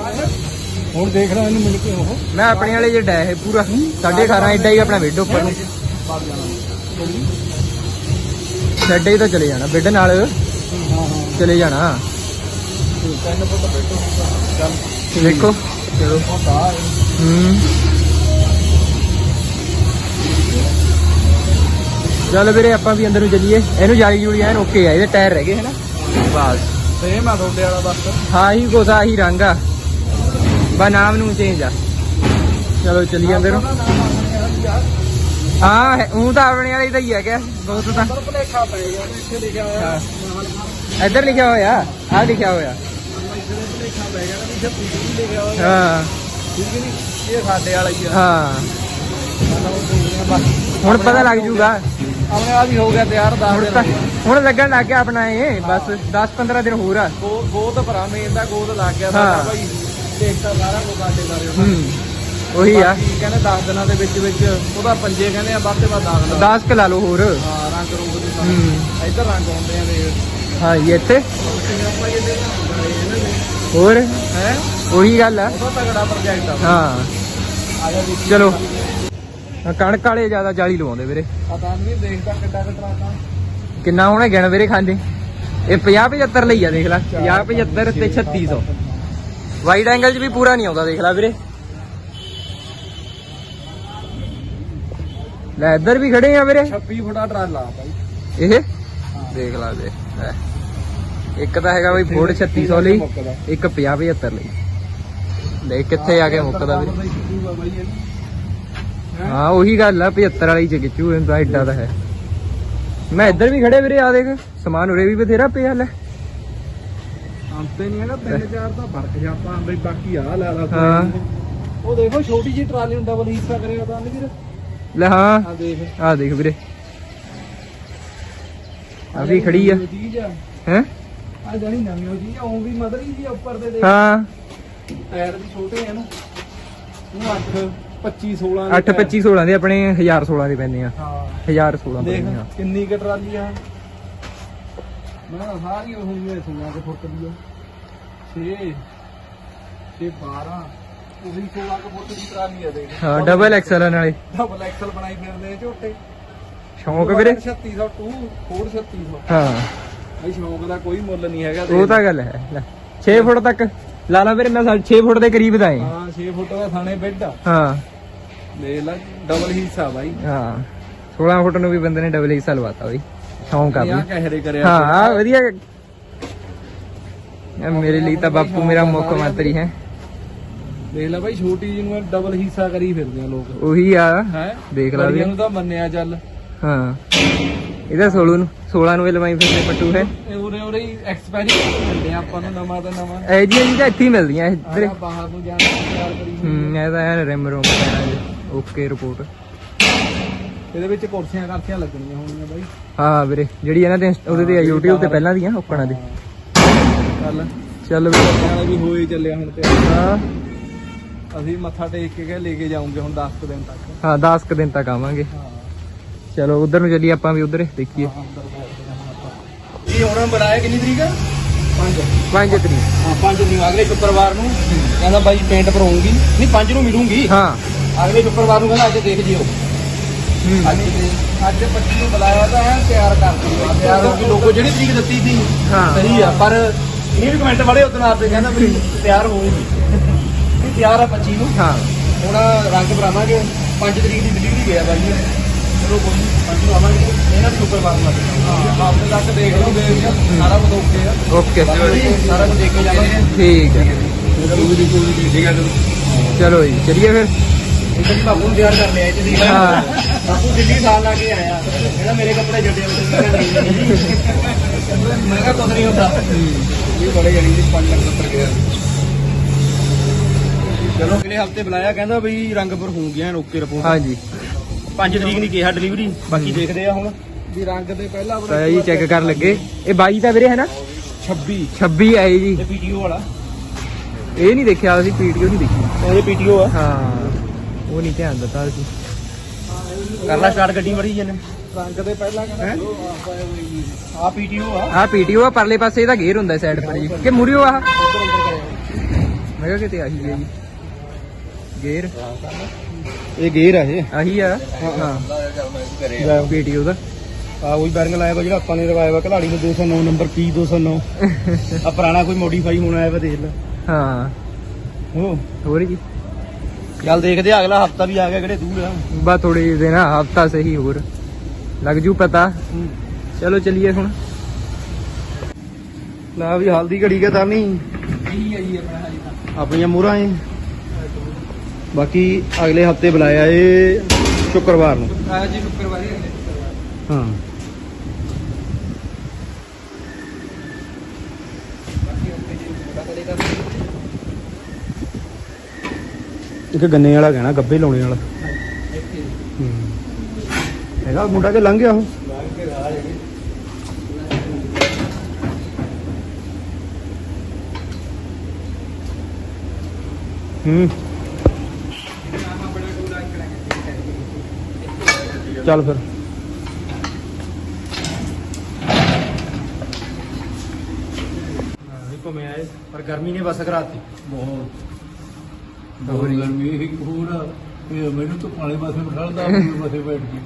[SPEAKER 2] ਹੁਣ ਦੇਖ ਲੈ ਇਹਨੂੰ ਮਿਲ ਕੇ ਉਹ।
[SPEAKER 3] ਮੈਂ ਆਪਣੇ ਵਾਲੇ ਜਿਹੜਾ ਹੈ ਪੂਰਾ। 18.5 ਐਡਾ ਹੀ ਆਪਣਾ ਬੈੱਡ ਉੱਪਰ ਨੂੰ। ਛੱਡੇ ਹੀ ਤਾਂ ਚਲੇ ਜਾਣਾ। ਬੈੱਡ ਨਾਲ ਚਲੇ ਜਾਣਾ।
[SPEAKER 2] ਤਿੰਨ ਫੁੱਟ ਬੈਠੋ ਚੱਲ
[SPEAKER 3] ਦੇਖੋ ਚਲੋ
[SPEAKER 2] ਹੁੰਦਾ
[SPEAKER 3] ਹੂੰ। ਚੱਲ ਵੀਰੇ ਆਪਾਂ ਵੀ ਅੰਦਰ ਨੂੰ ਚੱਲੀਏ। ਇਹਨੂੰ ਜਾਲੀ ਜੂਲੀ ਐਨ ਓਕੇ ਆ ਇਹਦੇ ਟਾਇਰ ਰਹਿ ਗਏ ਹਨਾ? ਬਸ।
[SPEAKER 2] ਸੇਮ ਆ ਤੁਹਾਡੇ ਵਾਲਾ ਬਸ।
[SPEAKER 3] ਹਾਂ ਹੀ ਕੋਸਾ ਹੀ ਰੰਗ ਆ। ਬਾ ਨਾਮ ਨੂੰ ਚੇਂਜ ਆ। ਚਲੋ ਚੱਲੀਏ ਅੰਦਰ। ਨੂੰ ਹਾਂ ਉਹ ਤਾਂ ਆਪਣੇ ਵਾਲੇ ਦਾ ਹੀ ਹੈ ਕਿਆ? ਬਹੁਤ ਤਾਂ। ਇੱਧਰ ਲਿਖਿਆ ਹੋਇਆ ਆਹ ਲਿਖਿਆ ਹੋਇਆ।
[SPEAKER 2] ਭਲੇਖਾ ਪੈ ਗਿਆ ਨਾ ਵੀ 36 ਵੀ ਲਿਖਿਆ ਹੋਇਆ
[SPEAKER 3] ਹਾਂ।
[SPEAKER 2] ਠੀਕ ਨਹੀਂ ਇਹ ਸਾਡੇ ਵਾਲਾ ਹੀ। ਆ
[SPEAKER 3] ਹਾਂ
[SPEAKER 2] ਸਾਡਾ ਉਹ ਦੇਖਦੇ ਆ ਬਸ
[SPEAKER 3] ਹੁਣ ਪਤਾ ਲੱਗ ਜੂਗਾ।
[SPEAKER 2] ਆਪਣੇ ਆ ਵੀ ਹੋ ਗਿਆ ਤਿਆਰ ਦੱਸ
[SPEAKER 3] ਹੁਣ
[SPEAKER 2] ਦਿਨ
[SPEAKER 3] ਤਾਂ ਹੁਣ ਲੱਗਣ ਲੱਗ ਗਿਆ ਆਪਣਾ ਇਹ ਬਸ 10 15 ਦਿਨ ਹੋਰ ਆ।
[SPEAKER 2] ਗੋਦ ਭਰਾ ਮੇਨ ਦਾ ਗੋਦ ਲੱਗ ਗਿਆ। ਸਾਡਾ ਭਾਈ ਦੇਖਤਾ ਸਾਰਾ ਕੁਝ ਸਾਡੇ ਬਾਰੇ।
[SPEAKER 3] ਹੂੰ। ਉਹੀ ਆ।
[SPEAKER 2] ਕਹਿੰਦੇ 10 ਦਿਨਾਂ ਦੇ ਵਿੱਚ ਵਿੱਚ ਉਹਦਾ ਪੰਜੇ ਕਹਿੰਦੇ ਆ ਵੱਧ ਤੇ ਵੱਧ ਦਾਗ ਲਾ
[SPEAKER 3] 10 ਕ ਲਾ ਲਓ ਹੋਰ।
[SPEAKER 2] ਹਾਂ ਰੰਗ ਰੂਪ ਦੇ ਸਾਰੇ। ਇੱਧਰ ਰੰਗ ਹੁੰਦੇ ਆ ਦੇ
[SPEAKER 3] ਹਾਂ ਇੱਥੇ। ਹੋਰ?
[SPEAKER 2] ਹੈ
[SPEAKER 3] ਉਹੀ ਗੱਲ ਆ।
[SPEAKER 2] ਉਹਦਾ ਤਗੜਾ ਪ੍ਰੋਜੈਕਟ ਆ।
[SPEAKER 3] ਹਾਂ।
[SPEAKER 2] ਆ
[SPEAKER 3] ਚਲੋ। ਆਹ ਕਣਕ ਵਾਲੇ ਜ਼ਿਆਦਾ ਜਾਲੀ ਲਵਾਉਂਦੇ ਵੀਰੇ।
[SPEAKER 2] ਪਤਾ ਨਹੀਂ ਦੇਖਦਾ ਕਿੱਡਾ ਕਿੱਡਾ ਟਰਾਕਾ
[SPEAKER 3] ਕਿੰਨਾ ਹੋਣਾ ਗਿਣ ਵੀਰੇ ਖਾਂਦੇ। ਇਹ 50 75 ਲਈ ਆ ਦੇਖ ਲੈ। 50 75 ਤੇ 3600 ਵਾਈਡ ਐਂਗਲ 'ਚ ਵੀ ਪੂਰਾ ਨਹੀਂ ਆਉਂਦਾ ਦੇਖ ਲੈ ਵੀਰੇ। ਲੈ ਇੱਧਰ ਵੀ ਖੜੇ ਆ ਵੀਰੇ।
[SPEAKER 2] 26 ਫੁੱਟਾ ਟਰਾਲਾ ਬਾਈ।
[SPEAKER 3] ਇਹ? ਦੇਖ ਲਾ ਦੇ ਲੈ। ਇੱਕ ਤਾਂ ਹੈਗਾ ਬਈ ਫੋਰਡ 3600 ਲਈ ਇੱਕ 50 75 ਲਈ। ਦੇਖ ਕਿੱਥੇ ਆ ਕੇ ਮੁੱਕਦਾ ਵੀਰੇ। ਹਾਂ ਉਹੀ ਗੱਲ ਆ 75 ਵਾਲੀ ਚ ਖਿੱਚੂ ਇਹਦਾ ਐਡਾ ਤਾਂ ਹੈ। ਮੈਂ ਇੱਧਰ ਵੀ ਖੜੇ ਵੀਰੇ ਆ ਦੇਖ ਸਮਾਨ ਉਰੇ ਵੀ ਬਥੇਰਾ ਪਿਆ ਲੈ।
[SPEAKER 2] ਅੰਤੇ ਨਹੀਂ ਹੈਗਾ ਤਿੰਨ ਚਾਰ ਤਾਂ ਫ਼ਰਕ ਜਾਪਾ ਬਈ ਬਾਕੀ ਆ ਲੈ ਲਾ।
[SPEAKER 3] ਹਾਂ।
[SPEAKER 2] ਉਹ ਦੇਖੋ ਛੋਟੀ ਜਿਹੀ ਟਰਾਲੀ ਨੂੰ ਡਬਲ ਹਿੱਸਾ ਕਰਿਆ ਤਾਂ ਨਹੀਂ ਵੀਰ।
[SPEAKER 3] ਲੈ ਹਾਂ।
[SPEAKER 2] ਆ ਦੇਖ।
[SPEAKER 3] ਆ ਦੇਖ ਵੀਰੇ। ਆ ਵੀ ਖੜੀ ਆ। ਹੈ?
[SPEAKER 2] ਆ ਜਾਨੀ ਨਵੀਂ ਹੋ ਜੀ ਉਹ ਵੀ ਮਦਰੀ ਜੀ ਉੱਪਰ ਦੇ ਦੇਖ।
[SPEAKER 3] ਹਾਂ।
[SPEAKER 2] ਟਾਇਰ ਵੀ ਛੋਟੇ ਆ ਨਾ। ਉਹ 8 25 16
[SPEAKER 3] 8 25 16 ਦੇ ਆਪਣੇ 1000 16 ਦੇ ਪੈਂਦੇ ਆ।
[SPEAKER 2] ਹਾਂ।
[SPEAKER 3] 1000 16
[SPEAKER 2] ਦੇਖ
[SPEAKER 3] ਪੈਂਦੇ ਆ।
[SPEAKER 2] ਕਿੰਨੀ ਕੁ ਟਰਾਲੀ ਆ। ਮੈਂ ਕਿਹਾ ਸਾਰੀ ਉਹ ਹੀ ਸੁਣਾ ਕੇ ਫੁੱਟ ਦੀ ਆ। 6 6 12 ਉਹੀ 16 ਕੁ ਫੁੱਟ ਦੀ ਟਰਾਲੀ ਆ ਦੇਖ।
[SPEAKER 3] ਹਾਂ ਡਬਲ ਐਕਸਲ ਨਾਲੇ।
[SPEAKER 2] ਡਬਲ ਐਕਸਲ ਬਣਾਈ ਫਿਰਦੇ ਝੋਟੇ।
[SPEAKER 3] ਸ਼ੌਂਕ ਵੀਰੇ।
[SPEAKER 2] 3600 2 4 3600
[SPEAKER 3] ਹਾਂ।
[SPEAKER 2] ਬਈ ਸ਼ੌਂਕ ਦਾ ਕੋਈ ਮੁੱਲ ਨਹੀਂ ਹੈਗਾ
[SPEAKER 3] ਉਹ ਤਾਂ ਗੱਲ ਹੈ। ਲੈ 6 ਫੁੱਟ ਤੱਕ। ਲਾ ਲਾ ਵੀਰੇ ਮੈਂ 6 ਫੁੱਟ ਦੇ ਕਰੀਬ ਦਾ ਹੈ
[SPEAKER 2] ਹਾਂ 6 ਫੁੱਟ ਦਾ ਥਾਣੇ ਬੈੱਡ ਆ।
[SPEAKER 3] ਹਾਂ।
[SPEAKER 2] ਦੇਖ ਲੈ ਡਬਲ ਹਿੱਸਾ ਬਾਈ।
[SPEAKER 3] ਹਾਂ। 16 ਫੁੱਟ ਨੂੰ ਵੀ ਬੰਦੇ ਨੇ ਡਬਲ ਐਕਸਲ ਲਵਾਤਾ ਬਈ। ਸ਼ੌਂਕ ਆ
[SPEAKER 2] ਆ
[SPEAKER 3] ਵੀ
[SPEAKER 2] ਕਹਿਰੇ ਕਰਿਆ
[SPEAKER 3] ਹਾਂ ਆ ਵਧੀਆ। ਇਹ ਮੇਰੇ ਲਈ ਤਾਂ ਬਾਪੂ ਮੇਰਾ ਮੁੱਖ ਮੰਤਰੀ ਹੈ।
[SPEAKER 2] ਦੇਖ ਲੈ ਬਾਈ ਛੋਟੀ ਜਿਹੀ ਨੂੰ ਡਬਲ ਹਿੱਸਾ ਕਰੀ ਫਿਰਦੇ ਆ ਲੋਕ।
[SPEAKER 3] ਉਹੀ ਆ।
[SPEAKER 2] ਹੈ?
[SPEAKER 3] ਦੇਖ ਲਾ ਵੀ
[SPEAKER 2] ਨੂੰ ਤਾਂ ਮੰਨਿਆ ਚੱਲ।
[SPEAKER 3] ਹਾਂ। ਇਹਦਾ 16 ਨੂੰ 16 ਨੂੰ ਇਹ ਲਵਾਈ ਫਿਰਦੇ ਪੱਟੂ ਹੈ।
[SPEAKER 2] ਇਹ ਉਰੇ ਉਰੇ ਹੀ ਐਕਸਪੈਰੀਮੈਂਟ ਮਿਲਦੇ ਆ ਆਪਾਂ ਨੂੰ ਨਵਾਂ ਤਾਂ ਨਵਾਂ।
[SPEAKER 3] ਇਹ ਜੀਆਂ ਚੀਜ਼ਾਂ ਇੱਥੇ ਹੀ ਮਿਲਦੀਆਂ ਇੱਧਰ।
[SPEAKER 2] ਆਹ ਬਾਹਰ ਨੂੰ ਜਾਣ ਦਾ ਤਿਆਰ ਕਰੀ ਹੋਈ।
[SPEAKER 3] ਹੂੰ ਇਹ ਤਾਂ ਐਨ ਰਿਮ ਰੋਮ ਪੈਣਾ ਜੀ। Okay report.
[SPEAKER 2] ਇਹਦੇ ਵਿੱਚ ਕੁਰਸੀਆਂ ਕਰਸੀਆਂ ਲੱਗਣੀਆਂ ਹੋਣੀਆਂ ਬਾਈ।
[SPEAKER 3] ਹਾਂ ਵੀਰੇ ਜਿਹੜੀ ਇਹਨਾਂ ਤੇ ਉਹਦੇ ਤੇ ਆ YouTube ਤੇ ਪਹਿਲਾਂ ਦੀਆਂ ਓਕਣਾ ਦੀ।
[SPEAKER 2] ਚੱਲ।
[SPEAKER 3] ਚੱਲ ਵੀਰੇ
[SPEAKER 2] ਵੀ ਹੋਈ ਚੱਲਿਆ ਹੁਣ ਤੇ।
[SPEAKER 3] ਹਾਂ।
[SPEAKER 2] ਅਸੀਂ ਮੱਥਾ ਟੇਕ ਕੇ ਲੈ ਕੇ ਜਾਉਂਗੇ ਹੁਣ 10 ਕੁ ਦਿਨ ਤੱਕ।
[SPEAKER 3] ਹਾਂ 10 ਕੁ ਦਿਨ ਤੱਕ ਆਵਾਂਗੇ।
[SPEAKER 2] ਹਾਂ।
[SPEAKER 3] ਚਲੋ ਉਧਰ ਨੂੰ ਚੱਲੀਏ ਆਪਾਂ ਵੀ ਉਧਰ ਦੇਖੀਏ।
[SPEAKER 1] ਇਹ ਹੁਣ ਬੁਲਾਇਆ ਕਿੰਨੀ ਤਰੀਕ? ਆ
[SPEAKER 3] 5 ਤਰੀਕ।
[SPEAKER 1] ਹਾਂ 5 ਨੂੰ ਅਗਲੇ ਸ਼ੁੱਕਰਵਾਰ ਨੂੰ। ਕਹਿੰਦਾ ਬਾਈ ਪੇਂਟ ਭਰਾਉਂਗੀ ਨਹੀਂ 5 ਨੂੰ ਮਿਲੂੰਗੀ।
[SPEAKER 3] ਹਾਂ।
[SPEAKER 1] ਅਗਲੇ ਸ਼ੁੱਕਰਵਾਰ ਨੂੰ ਕਹਿੰਦਾ ਅੱਜ ਦੇਖ ਜਿਓ। ਅੱਜ
[SPEAKER 2] ਅੱਜ 25 ਨੂੰ ਬੁਲਾਇਆ ਤਾਂ ਹੈ ਤਿਆਰ ਕਰ
[SPEAKER 1] ਤਿਆਰ ਹੋ ਕੇ ਲੋਕੋ ਜਿਹੜੀ ਤਰੀਕ ਦਿੱਤੀ ਸੀ
[SPEAKER 3] ਹਾਂ।
[SPEAKER 1] ਸਹੀ ਆ। ਪਰ ਇਹ ਵੀ ਕਮੈਂਟ ਬੜੇ ਉਦੋਂ ਆਪੇ ਕਹਿੰਦਾ ਵੀ ਤਿਆਰ ਹੋਊਗੀ ਵੀ ਤਿਆਰ ਆ 25 ਨੂੰ।
[SPEAKER 3] ਹਾਂ।
[SPEAKER 1] ਹੁਣ ਰੰਗ ਭਰਾਵਾਂਗੇ। 5 ਤਰੀਕ ਦੀ ਡਿਲੀਵਰੀ ਗਿਆ ਬਾਈ। ਚਲੋ ਕੋਈ ਨੀ, 5 ਨੂੰ ਆਵਾਂਗੇ ਇਹਨਾਂ ਦੀ ਸ਼ੁੱਕਰਵਾਰ ਨੂੰ ਆਵਾਂਗੇ
[SPEAKER 2] ਹਾਂ ਹਫ਼ਤੇ ਤੱਕ ਦੇਖ ਲਓਗੇ ਸਾਰਾ ਕੁਝ ਓਕੇ ਆ।
[SPEAKER 3] ਓਕੇ
[SPEAKER 1] ਸਾਰਾ ਕੁਝ ਦੇਖ ਕੇ ਜਾਵਾਂਗੇ
[SPEAKER 3] ਠੀਕ ਹੈ।
[SPEAKER 1] ਠੀਕ ਹੈ
[SPEAKER 3] ਚਲੋ। ਜੀ ਚਲਿਏ ਫਿਰ।
[SPEAKER 1] ਇੱਥੇ ਜੀ ਬਾਪੂ ਨੂੰ ਤਿਆਰ ਕਰ ਲਿਆ ਦੀ
[SPEAKER 3] ਹਾਂ।
[SPEAKER 1] ਬਾਪੂ ਦਿੱਲੀ ਸਾਲ ਲਾ ਕੇ ਆਇਆ। ਕਹਿੰਦਾ ਮੇਰੇ ਕੱਪੜੇ ਜੱਟੇ ਵਿੱਚ ਮੈਂ ਕਿਹਾ ਕੁਝ ਨਹੀਂ ਹੁੰਦਾ। ਇਹ ਬੜੇ ਜਣੀ ਦੀ 5 ਲੱਖ ਉੱਪਰ ਗਿਆ ਚਲੋ ਅਗਲੇ ਹਫ਼ਤੇ ਬੁਲਾਇਆ ਕਹਿੰਦਾ ਬਈ ਰੰਗਪੁਰ ਹੋ ਗਿਆ ਓਕੇ ਰਿਪੋਰਟ।
[SPEAKER 3] ਹਾਂਜੀ।
[SPEAKER 1] 5 ਤਰੀਕ ਨਹੀਂ ਕਿਹਾ ਡਿਲੀਵਰੀ ਬਾਕੀ ਦੇਖਦੇ ਆ ਹੁਣ।
[SPEAKER 2] ਵੀ ਰੰਗ ਦੇ ਪਹਿਲਾਂ
[SPEAKER 3] ਤਾਂ ਜੀ ਚੈੱਕ ਕਰਨ ਲੱਗੇ। ਇਹ 22 ਤਾਂ ਵੀਰੇ ਹੈ ਨਾ
[SPEAKER 2] 26
[SPEAKER 3] 26 ਹੈ ਜੀ।
[SPEAKER 1] ਇਹ ਪੀਟੀਓ ਵਾਲਾ।
[SPEAKER 3] ਇਹ ਨਹੀਂ ਦੇਖਿਆ ਅਸੀਂ ਪੀਟੀਓ ਨਹੀਂ ਦੇਖੀ।
[SPEAKER 1] ਉਹਦੇ ਪੀਟੀਓ ਆ।
[SPEAKER 3] ਹਾਂ ਉਹ ਨਹੀਂ ਧਿਆਨ ਦਿੱਤਾ ਅਸੀਂ।
[SPEAKER 1] ਕਰ ਲੈ ਸਟਾਰਟ ਗੱਡੀ ਮੜੀ ਜਨੇ
[SPEAKER 2] ਰੰਗ ਦੇ ਪਹਿਲਾਂ ਕਹਿੰਦਾ
[SPEAKER 1] ਆ ਪੀਟੀਓ ਆ।
[SPEAKER 3] ਆਹ ਪੀਟੀਓ ਆ ਪਰਲੇ ਪਾਸੇ ਇਹਦਾ ਗੇਅਰ ਹੁੰਦਾ ਸਾਈਡ ਪਰ ਜੀ। ਕਿ ਮੁਰਿਓ ਆ? ਮੈਂ ਕਿਹਾ ਕਿਤੇ ਆਹੀ ਹੈ ਜੀ। ਗੇਅਰ
[SPEAKER 1] ਇਹ ਗੇਅਰ ਆ ਇਹ।
[SPEAKER 3] ਆਹੀ ਆ। ਹਾਂ। ਪੀਟੀਓ ਦਾ।
[SPEAKER 1] ਆ ਉਹੀ ਬੈਰਿੰਗ ਲਾਇਆ ਵਾ ਜਿਹੜਾ ਆਪਾਂ ਨੇ ਲਵਾਇਆ ਵਾ ਕਲਾੜੀ ਨੂੰ 209 ਨੰਬਰ P 209 [LAUGHS] ਆ ਪੁਰਾਣਾ ਕੋਈ ਮੋਡੀਫਾਈ ਹੋਣਾ ਆਇਆ ਵਾ ਦੇਖ ਲੈ।
[SPEAKER 3] ਹਾਂ।
[SPEAKER 1] ਹੋ।
[SPEAKER 3] ਹੋਰ ਕੀ?
[SPEAKER 1] ਚੱਲ ਦੇਖਦੇ ਆ ਅਗਲਾ ਹਫਤਾ ਵੀ ਆ ਗਿਆ ਕਿਹੜੇ ਦੂਰ ਆ।
[SPEAKER 3] ਬਾ ਥੋੜੀ ਦੇਣਾ ਹਫਤਾ ਸਹੀ ਹੋਰ। ਲੱਗ ਜੂ ਪਤਾ। ਚਲੋ ਚਲਿਏ ਹੁਣ।
[SPEAKER 1] ਲਾ ਵੀ ਹਲਦੀ ਘੜੀ ਕੇ ਤਾਂ ਨਹੀਂ। ਆਪਣੀਆਂ ਮੂਹਰਾਂ ਏ। ਬਾਕੀ ਅਗਲੇ ਹਫ਼ਤੇ ਬੁਲਾਇਆ ਏ ਸ਼ੁੱਕਰਵਾਰ ਨੂੰ।
[SPEAKER 2] ਆਇਆ ਜੀ ਸ਼ੁੱਕਰਵਾਰੀ ਅਗਲੇ
[SPEAKER 1] ਹਾਂ। ਇੱਕ ਗੰਨੇ ਵਾਲਾ ਕਹਿਣਾ ਗੱਬੇ ਲਾਉਣੇ ਵਾਲਾ। ਹੂੰ। ਹੈਗਾ ਮੁੰਡਾ ਕਿ ਲੰਘ ਗਿਆ ਉਹ? ਹੂੰ। ਚੱਲ ਫਿਰ। ਘੁੰਮੇ ਆਏ ਪਰ ਗਰਮੀ ਨੇ ਬਸ ਕਰਾਤੀ
[SPEAKER 2] ਬਹੁਤ। ਬਹੁਤ ਗਰਮੀ ਹੈ ਪੂਰਾ ਇਹ ਮੈਨੂੰ ਤਾਂ ਪਾਲੇ ਪਾਸੇ ਬਿਠਾਲਦਾ ਆਪਣੇ ਪਾਸੇ ਬੈਠ ਗਈ।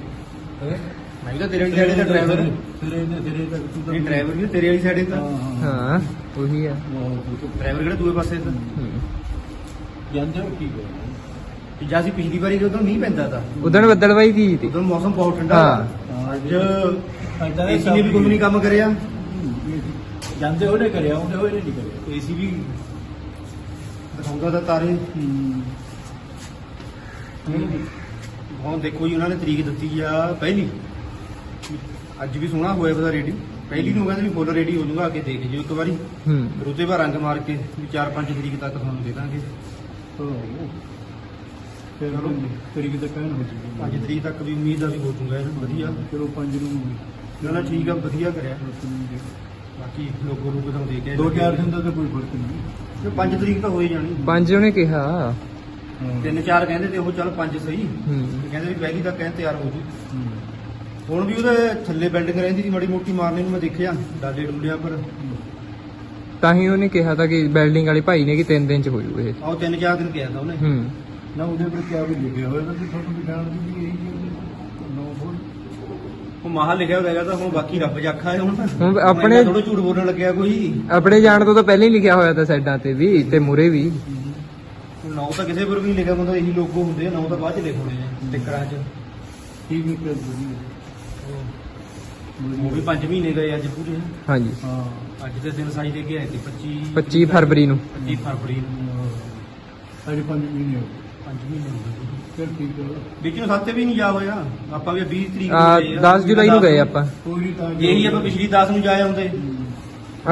[SPEAKER 2] ਹੈ?
[SPEAKER 1] ਮੈਂ ਤਾਂ ਤੇਰੇ ਵਾਲੀ ਸਾਈਡ ਤੇ ਡਰਾਈਵਰ
[SPEAKER 6] ਸਿਰੇ ਤੇ ਸਿਰੇ ਤੱਕ ਤੂੰ
[SPEAKER 1] ਡਰਾਈਵਰ ਵੀ ਤੇਰੇ ਵਾਲੀ ਸਾਈਡ ਤੇ
[SPEAKER 6] ਹਾਂ
[SPEAKER 3] ਉਹੀ ਆ।
[SPEAKER 6] ਬਹੁਤ।
[SPEAKER 1] ਡਰਾਈਵਰ ਕਿਹੜਾ ਦੂਏ ਪਾਸੇ
[SPEAKER 3] ਹੂੰ।
[SPEAKER 6] ਜਾਂਦੇ ਹੋ ਕੀ
[SPEAKER 1] ਤੇ ਜਾਂ ਅਸੀਂ ਪਿਛਲੀ ਵਾਰੀ ਜਦੋਂ ਮੀਂਹ ਪੈਂਦਾ ਤਾਂ।
[SPEAKER 3] ਉਦਣ ਬੱਦਲਵਾਈ ਦੀ ਸੀ
[SPEAKER 1] ਉਦੋਂ ਮੌਸਮ ਬਹੁਤ ਠੰਡਾ
[SPEAKER 3] ਹਾਂ।
[SPEAKER 1] ਅੱਜ ਏਸੀ ਨੇ ਵੀ ਕੋਈ ਨਹੀਂ ਕੰਮ ਕਰਿਆ।
[SPEAKER 6] ਜਾਂਦੇ ਉਹਨੇ ਕਰਿਆ ਉਹਨੇ ਉਹਨੇ ਨਹੀਂ ਕਰਿਆ।
[SPEAKER 1] ਏਸੀ ਵੀ ਦਿਖਾਉਂਦਾ ਤਾਂ ਤਾਰੇ। ਹੁਣ ਦੇਖੋ ਜੀ ਉਹਨਾਂ ਨੇ ਤਰੀਕ ਦਿੱਤੀ ਆ ਪਹਿਲੀ। ਅੱਜ ਵੀ ਸੋਹਣਾ ਹੋਇਆ ਪਤਾ ਰੇਡੀ ਪਹਿਲੀ ਨੂੰ ਕਹਿੰਦੇ ਵੀ ਫੁੱਲ ਰੈਡੀ ਹੋ ਜਾਊਗਾ ਆ ਕੇ ਦੇਖ ਜਿਓ ਇੱਕ ਵਾਰੀ।
[SPEAKER 3] ਹੂੰ।
[SPEAKER 1] ਉਹਦੇ ਬਾਅਦ ਰੰਗ ਮਾਰ ਕੇ ਵੀ 4-5 ਤਰੀਕ ਤੱਕ ਤੁਹਾਨੂੰ ਦੇ ਦਾਂਗੇ।
[SPEAKER 6] ਫਿਰ ਤਰੀਕ ਤੱਕ ਕਹਿਣ ਹੋ ਜੂਗੀ
[SPEAKER 1] 5 ਤਰੀਕ ਤੱਕ ਵੀ ਉਮੀਦ ਆ ਵੀ ਹੋ ਜਾਊਗਾ ਇਹ ਵਧੀਆ।
[SPEAKER 6] ਚਲੋ ਪੰਜ ਨੂੰ
[SPEAKER 1] ਨਾ ਨਾ ਠੀਕ ਆ ਵਧੀਆ ਕਰਿਆ। ਬਾਕੀ ਲੋਗੋ ਰੂਪ ਤਾਂ ਦੇ ਕੇ
[SPEAKER 6] ਦੋ ਚਾਰ ਦਿਨ ਦਾ ਤਾਂ ਕੋਈ ਫ਼ਰਕ ਨਹੀਂ।
[SPEAKER 1] 5 ਤਰੀਕ ਤਾਂ ਹੋ ਹੀ ਜਾਣੀ।
[SPEAKER 3] ਪੰਜ ਉਹਨੇ ਕਿਹਾ।
[SPEAKER 1] ਤਿੰਨ ਚਾਰ ਕਹਿੰਦੇ ਤੇ ਉਹ ਚੱਲ 5 ਸਹੀ।
[SPEAKER 3] ਹੂੰ।
[SPEAKER 1] ਤੇ ਕਹਿੰਦੇ ਵੀ ਪਹਿਲੀ ਤੱਕ ਕਹਿੰਦੇ ਤਿਆਰ ਹੋ ਜੂ। ਹੁਣ ਵੀ ਉਹਦੇ ਥੱਲੇ ਬਿਲਡਿੰਗ ਰਹਿੰਦੀ ਸੀ ਮਾੜੀ ਮੋਟੀ ਮਾਰਨੇ ਨੂੰ ਮੈਂ ਦੇਖਿਆ ਡਾਲੇ ਡੁੱਲਿਆ ਪਰ।
[SPEAKER 3] ਤਾਂ ਹੀ ਉਹਨੇ ਕਿਹਾ ਤਾਂ ਕਿ ਬਿਲਡਿੰਗ ਵਾਲੇ ਭਾਈ ਨੇ ਕਿ 3 ਦਿਨ ਚ ਹੋ ਜੂ ਇਹ।
[SPEAKER 1] ਆਹ ਤਿੰਨ ਚਾਰ ਦਿਨ ਕਿਹਾ ਤਾਂ ਉਹਨੇ।
[SPEAKER 3] ਹੂੰ।
[SPEAKER 6] ਨਾ ਉਹਦੇ ਪਰ ਕਿਆ ਵੀ ਲਿਖਿਆ ਹੋਇਆ ਤਾਂ ਤੁਹਾਨੂੰ ਦਿਖਾਉਣ ਦੀ ਵੀ ਇਹੀ ਹੈ ਨੋ ਬੋਲ
[SPEAKER 1] ਉਹ ਮਾਹ ਲਿਖਿਆ ਹੋਇਆ ਹੈਗਾ ਤਾਂ ਹੁਣ ਬਾਕੀ ਰੱਬ ਜਾਖਾ ਹੈ ਹੁਣ।
[SPEAKER 3] ਹੁਣ ਆਪਣੇ-
[SPEAKER 1] ਥੋੜਾ ਝੂਠ ਬੋਲਣ ਲੱਗਿਆ ਕੋਈ।
[SPEAKER 3] ਆਪਣੇ ਜਾਣ ਤੋਂ ਤਾਂ ਪਹਿਲਾਂ ਹੀ ਲਿਖਿਆ ਹੋਇਆ ਤਾਂ ਸਾਈਡਾਂ ਤੇ ਵੀ ਤੇ ਮੂਰੇ ਵੀ।
[SPEAKER 1] ਨਾਉ ਤਾਂ ਕਿਸੇ ਪਰ ਵੀ ਨਹੀਂ ਲਿਖਿਆ ਹੁੰਦਾ ਇਹੀ ਲੋਗੋ ਹੁੰਦੇ ਆ ਨਾਉ ਤਾਂ ਬਾਅਦ ਚ ਲਿਖ ਹੋਣੇ ਆ ਟਿਕਰਾਂ 'ਚ।
[SPEAKER 6] ਠੀਕ ਨਹੀਂ ਕਰ ਦੂਗੀ
[SPEAKER 1] ਉਹ ਵੀ 5 ਮਹੀਨੇ ਗਏ ਅੱਜ ਪੂਰੇ।
[SPEAKER 3] ਹਾਂਜੀ।
[SPEAKER 6] ਹਾਂ।
[SPEAKER 1] ਅੱਜ ਦੇ ਦਿਨ ਸਾਈ ਦੇ ਕੇ ਆਏ ਤੇ 25
[SPEAKER 3] 25 ਫਰਵਰੀ ਨੂੰ।
[SPEAKER 1] 25 ਫਰਵਰੀ ਨੂੰ।
[SPEAKER 6] ਅਜੇ ਪੰਜ ਮਹੀਨੇ ਹੋ ਗਏ।
[SPEAKER 1] 5 ਮਹੀਨੇ ਹੋ ਗਏ
[SPEAKER 6] ਫਿਰ ਠੀਕ ਹੈ
[SPEAKER 1] ਵਿੱਚ ਨੂੰ ਸੱਤੇ ਵੀ ਨਹੀਂ ਜਾ ਹੋਇਆ। ਆਪਾਂ ਵੀ 20 ਤਰੀਕ
[SPEAKER 3] ਆ 10 ਜੁਲਾਈ ਨੂੰ ਗਏ ਆਪਾਂ।
[SPEAKER 6] ਕੋਈ ਨਹੀਂ। ਤਾਂ
[SPEAKER 1] ਇਹੀ ਆਪਾਂ ਪਿਛਲੀ 10 ਨੂੰ ਜਾ ਆਉਂਦੇ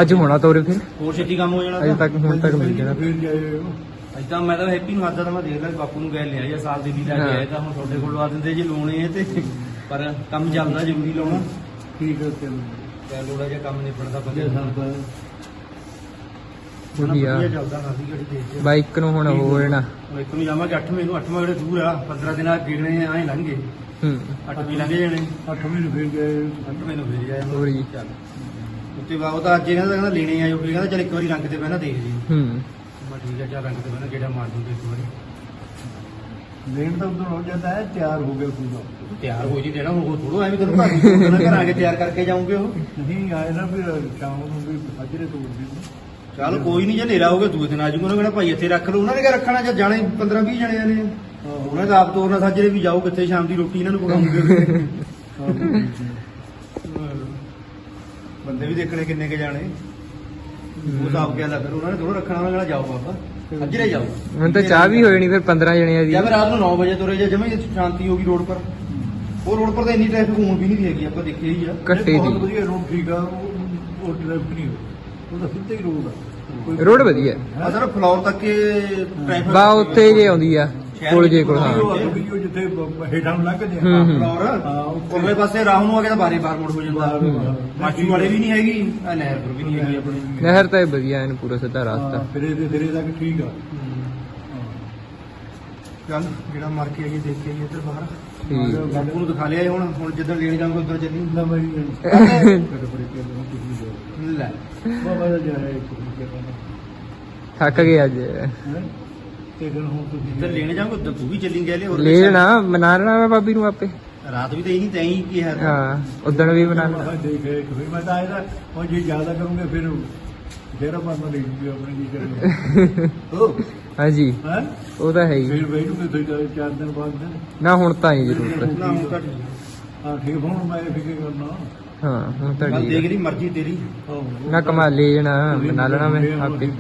[SPEAKER 3] ਅੱਜ ਹੋਣਾ ਤੋਰੇ ਫਿਰ।
[SPEAKER 1] ਹੋਰ ਛੇਤੀ ਕੰਮ ਹੋ ਜਾਣਾ
[SPEAKER 3] ਅਜੇ
[SPEAKER 1] ਤਾਂ।
[SPEAKER 3] ਤੱਕ ਹੁਣ ਤੱਕ ਮਿਲ ਜਾਣਾ।
[SPEAKER 6] ਫਿਰ ਜਾਏ
[SPEAKER 1] ਅੱਜ ਤਾਂ ਮੈਂ ਤਾਂ ਹੈਪੀ ਨੂੰ ਹੱਥ ਦਾ ਮੈਂ ਦੇਖ ਲਿਆ ਬਾਪੂ ਨੂੰ ਗਏ ਲਿਆ ਜਾਂ ਸਾਲ ਦੇ ਵੀ ਲੈ ਕੇ
[SPEAKER 3] ਹਾਂ।
[SPEAKER 1] ਆਏ ਤਾਂ ਹੁਣ ਤੁਹਾਡੇ ਕੋਲ ਲਵਾ ਦਿੰਦੇ ਜੇ ਲਾਉਣੇ ਆ ਤੇ। ਪਰ ਕੰਮ ਚੱਲਦਾ ਜ਼ਰੂਰੀ ਲਾਉਣਾ।
[SPEAKER 6] ਠੀਕ ਹੈ ਚਲੋ
[SPEAKER 1] ਤੇ ਲੋੜਾ ਜਿਹਾ ਕੰਮ ਨਿਬੜਦਾ
[SPEAKER 6] ਜੇ
[SPEAKER 1] ਵਧੀਆ।
[SPEAKER 6] ਸਰਦਾ
[SPEAKER 3] ਉਹੀ ਆ।
[SPEAKER 1] ਚੱਲਦਾ ਦੇਖ
[SPEAKER 3] ਬਾਈਕ ਨੂੰ ਹੁਣ ਹੋ ਜਾਣਾ।
[SPEAKER 1] ਉਹ ਇੱਕ ਨੂੰ ਜਾਵਾਂਗੇ 8ਵੇਂ ਨੂੰ 8ਵਾਂ ਜਿਹੜੇ ਦੂਰ ਆ 15 ਦਿਨ ਆ ਗਿਣਨੇ ਆਏ ਲੰਘੇ
[SPEAKER 3] ਹੂੰ।
[SPEAKER 1] 8 ਵੀ ਲੰਘੇ ਜਾਣੇ।
[SPEAKER 6] ਅੱਠਵੇਂ ਨੂੰ ਫਿਰ ਗਏ।
[SPEAKER 1] 8ਵੇਂ ਨੂੰ ਫੇਰ ਜਾਏ
[SPEAKER 3] ਹੋਰ ਜੀ।
[SPEAKER 1] ਚੱਲ। ਉੱਤੇ ਬਾਅਦ ਉਹ ਤਾਂ ਅੱਜ ਇਹਨਾਂ ਦਾ ਕਹਿੰਦਾ ਲੈਣੇ ਆਇਓ ਫਿਰ ਕਹਿੰਦਾ ਚੱਲ ਇੱਕ ਵਾਰੀ ਰੰਗ ਤੇ ਪਹਿਲਾਂ ਦੇਖ ਜੀ
[SPEAKER 3] ਹੂੰ।
[SPEAKER 1] ਮੈਂ ਠੀਕ ਆ ਚੱਲ ਰੰਗ ਤੇ ਪਹਿਲਾਂ ਜਿਹੜਾ ਮਾਰ ਦੂੰਗੇ ਇੱਕ ਵਾਰੀ।
[SPEAKER 6] ਲੈਣ ਤਾਂ ਉਦੋਂ ਹੋ ਜਾਂਦਾ ਹੈ ਤਿਆਰ ਹੋ ਗਿਆ ਪੂਰਾ।
[SPEAKER 1] ਤਿਆਰ ਹੋ ਜੀ ਦੇਣਾ ਹੁਣ ਥੋੜੋ ਐਵੇਂ ਤੈਨੂੰ ਘਰ ਘਰ ਆ ਕੇ ਤਿਆਰ ਕਰਕੇ ਜਾਉਂਗੇ ਉਹ।
[SPEAKER 6] ਨਹੀਂ ਆਏ ਨਾ ਫਿਰ ਸ਼ਾਮ ਨੂੰ ਵੀ ਹਾਜਰੇ ਤੋੜ ਦੇ
[SPEAKER 1] ਚੱਲ ਕੋਈ ਨਹੀਂ ਜੇ ਹਨੇਰਾ ਹੋ ਗਿਆ ਦੂਏ ਦਿਨ ਆ ਜੂਗਾ ਉਹਨਾਂ ਕਹਿੰਦਾ ਭਾਈ ਇੱਥੇ ਰੱਖ ਲਓ ਉਹਨਾਂ ਨੇ ਕਿਹਾ ਰੱਖਣਾ ਜਾਂ ਜਾਣੇ 15 20 ਜਣੇ ਨੇ ਉਹਨਾਂ ਦਾ ਆਪ ਤੋਰਨਾ ਸਾਜਰੇ ਵੀ ਜਾਓ ਕਿੱਥੇ ਸ਼ਾਮ ਦੀ ਰੋਟੀ ਇਹਨਾਂ ਨੂੰ ਪਕਾਉਂਗੇ ਬੰਦੇ ਵੀ ਦੇਖਣੇ ਕਿੰਨੇ ਕੇ ਜਾਣੇ। ਉਹ ਹਿਸਾਬ ਕਿਆ ਲੱਗ ਉਹਨਾਂ ਨੇ ਥੋੜਾ ਰੱਖਣਾ ਉਹਨਾਂ ਕਹਿੰਦਾ ਜਾਓ ਬਾਬਾ। ਸਾਜਰੇ ਜਾਓ।
[SPEAKER 3] ਹੁਣ ਤਾਂ ਚਾਹ ਵੀ ਹੋ ਜਾਣੀ ਫਿਰ 15 ਜਣਿਆਂ ਦੀ।
[SPEAKER 1] ਜਾਂ ਫਿਰ ਰਾਤ ਨੂੰ 9 ਵਜੇ ਤੁਰੇ ਜਾਂ ਜਮੇ ਸ਼ਾਂਤੀ ਹੋ ਗਈ ਰੋਡ ਪਰ। ਉਹ ਰੋਡ ਪਰ ਤਾਂ ਇੰਨੀ ਟ੍ਰੈਫਿਕ ਹੁਣ ਵੀ ਨਹੀਂ ਹੈਗੀ ਆਪਾਂ ਦੇਖਿਆ ਹੀ ਆ।
[SPEAKER 3] ਘੱਟੇ
[SPEAKER 6] ਬਹੁਤ ਵਧੀਆ ਰੋਡ ਠੀਕ ਆ ਉਹ ਉਹ ਟ੍ਰੈਫਿਕ ਨਹੀਂ ਹੋਇਆ ਉਹ ਤਾਂ ਸਿੱਧਾ ਹੀ ਰੋਡ ਆ ਕੋਈ-
[SPEAKER 3] ਰੋਡ ਵਧੀਆ।
[SPEAKER 1] ਆ ਸਰ ਫਲੋਰ ਤੱਕ ਟ੍ਰੈਫਿਕ
[SPEAKER 3] ਬਾ ਉੱਥੇ ਜੇ ਆਉਂਦੀ ਆ ਪੁਲ ਜੇ ਕੋਲ ਹਾਂ
[SPEAKER 6] ਉਹ ਆ ਵੀ ਉਹ ਜਿੱਥੇ ਬ- ਹੇਠਾਂ ਨੂੰ ਲੰਘਦੇ
[SPEAKER 3] ਹੂੰ,
[SPEAKER 6] ਆ
[SPEAKER 3] ਹੂੰ।
[SPEAKER 1] ਫਲੋਰ
[SPEAKER 6] ਹਾਂ, ਉੱਥੇ-
[SPEAKER 1] ਉਰਲੇ ਪਾਸੇ ਰਾਹ ਨੂੰ ਆ ਕੇ ਤਾਂ ਬਾਰੇ ਬਾਰ ਮੁੜ ਹੋ ਜਾਂਦਾ।
[SPEAKER 6] ਬਾਰ-
[SPEAKER 1] ਮਾਚੂ ਵਾਲੇ ਵੀ ਨਹੀਂ ਹੈਗੀ ਨਹਿਰ ਪਰ ਵੀ ਨਹੀਂ ਹੈਗੀ ਆਪਣੀ।
[SPEAKER 3] ਨਹਿਰ ਤਾਂ ਇਹ ਵਧੀਆ ਐਨ ਪੂਰਾ ਸਿੱਧਾ ਰਸਤਾ।
[SPEAKER 6] ਫਿਰ ਇਹਦੇ ਸਿਰੇ ਤੱਕ ਠੀਕ ਆ।
[SPEAKER 1] ਚੱਲ ਜਿਹੜਾ ਮਰ ਕੇ ਆਈਏ ਦੇਖ ਕੇ ਆਈਏ ਇੱਧਰ ਬਾਹਰ। ਬਾਪੂ ਨੂੰ ਦਿਖਾ ਲਿਆ ਹੁਣ ਹੁਣ ਜਿੱਦਾਂ ਲੈਣ ਜਾਵਾਂਗੇ ਉਧਰ ਚੱਲੀ
[SPEAKER 6] ਨਾ ਮੈਂ
[SPEAKER 1] ਲੈ।
[SPEAKER 6] ਬਾਬਾ ਦਾ ਜਾਇਆ ਇੱਕ ਵੀ ਕਰਨਾ
[SPEAKER 3] ਥੱਕ ਗਿਆ ਅੱਜ।
[SPEAKER 6] ਹੈ? ਤੇ ਫਿਰ ਹੁਣ
[SPEAKER 1] ਜਿੱਧਰ
[SPEAKER 6] ਤੁਸੀਂ
[SPEAKER 1] ਲੈਣ ਜਾਵਾਂਗੇ ਉਧਰ ਤੂੰ ਵੀ ਚੱਲੀ ਗਿਆ ਲੈ ਹੋਰ
[SPEAKER 3] ਲੈ ਲੈਣਾ ਮਨਾ ਲੈਣਾ ਮੈਂ ਭਾਬੀ ਨੂੰ ਆਪੇ।
[SPEAKER 1] ਰਾਤ ਵੀ ਤਾਂ ਇਹੀ ਤੈਂ ਹੀ ਕਿਹਾ
[SPEAKER 3] ਹਾਂ। ਉਦਣ ਵੀ ਮਨਾ ਲੈਣਾ।
[SPEAKER 6] ਮੈਂ ਦੇਖ ਰਿਹਾ ਕਿ ਮੈਂ ਤਾਂ ਇਹਦਾ ਉਹ ਜੇ ਜ਼ਿਆਦਾ ਕਰੂੰਗੇ ਫਿਰ ਜਿਹੜਾ ਮਨ ਲੈ ਜੂਗੀ ਆਪਣੇ ਕੀ ਕਰਨਾ [LAUGHS] ਹੋ।
[SPEAKER 3] ਹਾਂਜੀ।
[SPEAKER 6] ਹੈ?
[SPEAKER 3] ਉਹ ਤਾਂ ਹੈ ਹੀ।
[SPEAKER 6] ਫਿਰ ਬੈਠੂਗੇ ਤੁਸੀਂ ਚਾਰ- ਚਾਰ ਦਿਨ ਬਾਅਦ ਦਿਨ
[SPEAKER 3] ਨਾ ਹੁਣ ਤਾਂ ਹੀ ਜ਼ਰੂਰਤ
[SPEAKER 1] ਨਾ ਹੁਣ ਤਾਂ ਠੀਕ ਆ।
[SPEAKER 6] ਹਾਂ ਠੀਕ ਹੁਣ ਮੈਂ ਫਿਕਰ ਕਰਨਾ।
[SPEAKER 3] ਹਾਂ ਹੁਣ ਤਾਂ ਠੀਕ
[SPEAKER 1] ਦੇਖ
[SPEAKER 3] ਆ।
[SPEAKER 1] ਲਈ ਮਰਜ਼ੀ ਤੇਰੀ।
[SPEAKER 3] ਨਾ ਕਮਾ ਲੈ ਜਾਣਾ ਮਨਾ ਲੈਣਾ ਮੈਂ ਆਪੇ।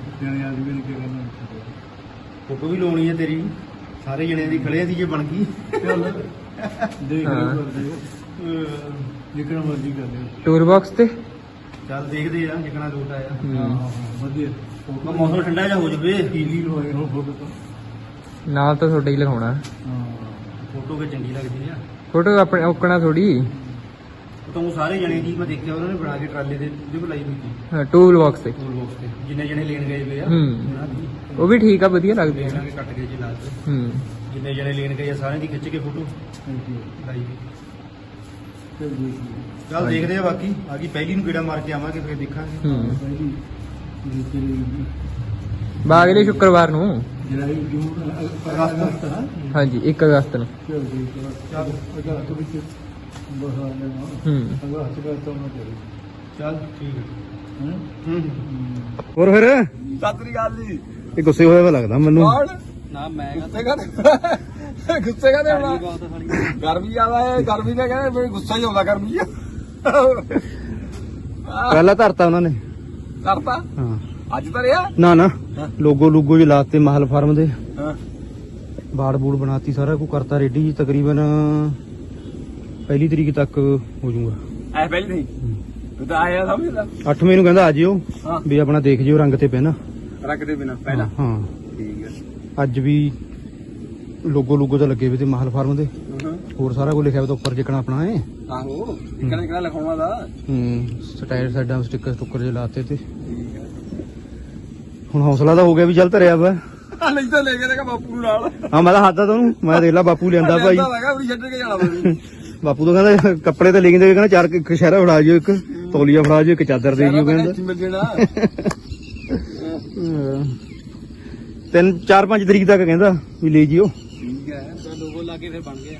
[SPEAKER 1] ਫੋਟੋ ਵੀ ਲਾਉਣੀ ਹੈ ਤੇਰੀ। ਸਾਰੇ ਜਣੇ ਦੀ ਖੜੇ ਸੀ ਜੇ ਬਣ ਗਈ।
[SPEAKER 6] ਚੱਲ ਦੇਖ
[SPEAKER 3] ਹਾਂ।
[SPEAKER 6] ਜਿੱਕਣਾ ਮਰਜ਼ੀ ਕਰ ਲਿਓ।
[SPEAKER 3] ਟੂਰ ਬਾਕਸ ਤੇ?
[SPEAKER 1] ਚੱਲ ਦੇਖਦੇ ਆ ਜਿਕਣਾ ਲੋਟ ਆਇਆ।
[SPEAKER 3] ਹੂੰ।
[SPEAKER 6] ਹਾਂ ਹਾਂ ਵਧੀਆ।
[SPEAKER 1] ਉਹ ਮੌਸਮ ਠੰਡਾ ਜਿਹਾ ਹੋ ਜਵੇ।
[SPEAKER 6] ਕੀਲੀ ਲਵਾਏ ਹੋ ਫੋਟੋ ਤੋਂ?
[SPEAKER 3] ਨਾਲ ਤਾਂ ਤੁਹਾਡੇ ਹੀ ਲਗਾਉਣਾ।
[SPEAKER 6] ਹਾਂ।
[SPEAKER 1] ਫੋਟੋ ਕੇ ਚੰਗੀ ਲੱਗਦੀ ਆ।
[SPEAKER 3] ਫੋਟੋ ਆਪਣੇ ਔਕਣਾ ਥੋੜੀ
[SPEAKER 1] ਤਾਂ ਸਾਰੇ ਜਣੇ ਜੀ ਮੈਂ ਦੇਖਿਆ ਉਹਨਾਂ ਨੇ ਬਣਾ ਕੇ ਟਰਾਲੇ ਦੇ ਉਹਦੇ ਕੋਲ ਲਾਈ ਹੋਈ ਸੀ।
[SPEAKER 3] ਟੂਲ ਬਾਕਸ ਤੇ।
[SPEAKER 1] ਟੂਲ ਬਾਕਸ ਤੇ। ਜਿੰਨੇ ਜਣੇ ਲੈਣ ਗਏ ਵੇ ਆ
[SPEAKER 3] ਹੂੰ।
[SPEAKER 1] ਉਹਨਾਂ ਦੀ।
[SPEAKER 3] ਉਹ ਵੀ ਠੀਕ ਆ ਵਧੀਆ ਲੱਗਦੀ ਆ।
[SPEAKER 1] ਲਾਂਗੇ ਕੱਟ ਕੇ ਜੀ ਨਾਲ ਤੇ
[SPEAKER 3] ਹੂੰ।
[SPEAKER 1] ਜਿੰਨੇ ਜਣੇ ਲੈਣ ਗਏ ਆ ਸਾਰਿਆਂ ਦੀ ਖਿੱਚ ਕੇ ਫੋਟੋ। ਲਾਈ ਵੀ
[SPEAKER 6] ਚਲ
[SPEAKER 1] ਦੇਖਦੇ ਆ ਬਾਕੀ। ਬਾਕੀ ਪਹਿਲੀ ਨੂੰ ਕੀੜਾ ਮਾਰ ਕੇ ਆਵਾਂਗੇ ਫਿਰ ਦੇਖਾਂਗੇ।
[SPEAKER 3] ਹੂੰ। ਬਾਗਲੇ ਸ਼ੁੱਕਰਵਾਰ ਨੂੰ।
[SPEAKER 6] ਜੁਲਾਈ ਜੂਨ ਅਗਸਤ ਹਾਂ
[SPEAKER 3] ਹਾਂਜੀ 1 ਅਗਸਤ ਨੂੰ।
[SPEAKER 6] ਚਲ ਹੂੰ।
[SPEAKER 4] ਹੱਥ ਕਰਤਾ ਉਹਨਾਂ
[SPEAKER 7] ਚੱਲ ਠੀਕ ਹੈ।
[SPEAKER 4] ਹੂੰ।
[SPEAKER 7] ਹੂੰ।
[SPEAKER 1] ਹੋਰ ਫਿਰ?
[SPEAKER 4] ਸਤਰੀ ਗੱਲ ਨਹੀਂ
[SPEAKER 1] ਇਹ ਗੁੱਸੇ ਹੋਇਆ ਵਾ ਲੱਗਦਾ ਮੈਨੂੰ।
[SPEAKER 4] ਕੌਣ?
[SPEAKER 7] ਨਾ ਮੈਂ
[SPEAKER 4] ਗੁੱਸੇ ਕਾ ਗੁੱਸੇ ਕਾ ਦੇਣਾ ਗਰਮੀ ਆਦਾ ਹੈ ਗਰਮੀ ਨੇ ਕਹਿੰਦੇ ਮੈਨੂੰ ਗੁੱਸਾ ਹੀ ਆਉਂਦਾ ਗਰਮੀ ਆ
[SPEAKER 1] ਪਹਿਲਾਂ ਧਰਤਾ ਉਹਨਾਂ ਨੇ।
[SPEAKER 4] ਕਰਤਾ
[SPEAKER 1] ਹਾਂ।
[SPEAKER 4] ਅੱਜ ਤਾਂ ਰਿਹਾ
[SPEAKER 1] ਨਾ। ਨਾ। ਲੋਗੋ ਲੂਗੋ ਜੀ ਲਾਤੇ ਮਹਲ ਫਾਰਮ ਦੇ।
[SPEAKER 4] ਹਾਂ।
[SPEAKER 1] ਬਾੜ ਬੂੜ ਬਣਾਤੀ ਸਾਰਾ ਕੁਝ ਕਰਤਾ ਰੈਡੀ ਜੀ ਤਕਰੀਬਨ ਪਹਿਲੀ ਤਰੀਕ ਤੱਕ ਹੋ ਜਾਊਗਾ।
[SPEAKER 4] ਐ ਪਹਿਲੀ ਨਹੀਂ ਤੂੰ ਤਾਂ ਆਇਆ ਸਮਝਦਾ
[SPEAKER 1] 8ਵੇਂ ਨੂੰ ਕਹਿੰਦਾ ਆ ਜਿਓ
[SPEAKER 4] ਹਾਂ।
[SPEAKER 1] ਵੀ ਆਪਣਾ ਦੇਖ ਜਿਓ ਰੰਗ ਤੇ ਪੈਨ।
[SPEAKER 4] ਰੱਖ ਦੇ ਬਿਨਾ ਪਹਿਲਾਂ।
[SPEAKER 1] ਹਾਂ
[SPEAKER 4] ਠੀਕ ਹੈ
[SPEAKER 1] ਅੱਜ ਵੀ ਲੋਗੋ ਲੂਗੋ ਤਾਂ ਲੱਗੇ ਵੀ ਤੇ ਮਹਲ ਫਾਰਮ ਦੇ। ਹੋਰ ਸਾਰਾ ਕੁਝ ਲਿਖਿਆ ਤਾਂ ਉੱਪਰ ਜਿਕਣਾ ਆਪਣਾ ਹੈ
[SPEAKER 4] ਆਹੋ ਇਕਣਾ ਇਕਣਾ ਲਿਖਾਉਣਾ ਦਾ।
[SPEAKER 1] ਹੂੰ ਸਟਾਈਲ ਸਾਈਡਾਂ ਸਟicker ਸਟੁੱਕਰ ਜੇ ਲਾਤੇ ਤੇ।
[SPEAKER 4] ਠੀਕ ਹੈ
[SPEAKER 1] ਹੁਣ ਹੌਸਲਾ ਤਾਂ ਹੋ ਗਿਆ ਵੀ ਚੱਲ ਧਰਿਆ ਵਾ।
[SPEAKER 4] ਆ ਨਹੀਂ ਤਾਂ ਲੈ ਕੇ ਦੇਗਾ ਬਾਪੂ ਨੂੰ ਨਾਲ।
[SPEAKER 1] ਹਾਂ ਮੈਂ ਤਾਂ ਹੱਥਾ ਤੁਹਾਨੂੰ ਮੈਂ ਦੇਖ ਲਾ ਬਾਪੂ ਲਿਆਂਦਾ ਭਾਈ।
[SPEAKER 4] ਲਿਆਂਦਾ ਹੈਗਾ ਵੀ ਛੱਡ ਕੇ ਜਾਣਾ ਤੁਸੀਂ [LAUGHS]
[SPEAKER 1] ਬਾਪੂ ਤਾਂ ਕਹਿੰਦਾ ਕੱਪੜੇ ਤੇ ਲੈ ਕੇ ਦੇ ਕਹਿੰਦਾ ਚਾਰ ਕੁ- ਇੱਕ ਸ਼ਹਿਰਾ ਫੜਾ ਜਿਓ ਇੱਕ ਤੌਲੀਆ ਫੜਾ ਜਿਓ ਇੱਕ ਚਾਦਰ ਦੇ ਜਿਓ ਕਹਿੰਦਾ।
[SPEAKER 4] ਮਿਲ ਜਾਣਾ।
[SPEAKER 1] ਹਾਂ। ਤਿੰਨ ਚਾਰ ਪੰਜ ਤਰੀਕ ਤੱਕ ਕਹਿੰਦਾ ਵੀ ਲੈ ਜਿਓ।
[SPEAKER 4] ਠੀਕ ਹੈ
[SPEAKER 7] ਲੋਗੋ ਲਾ ਕੇ ਫਿਰ ਬਣ ਗਿਆ।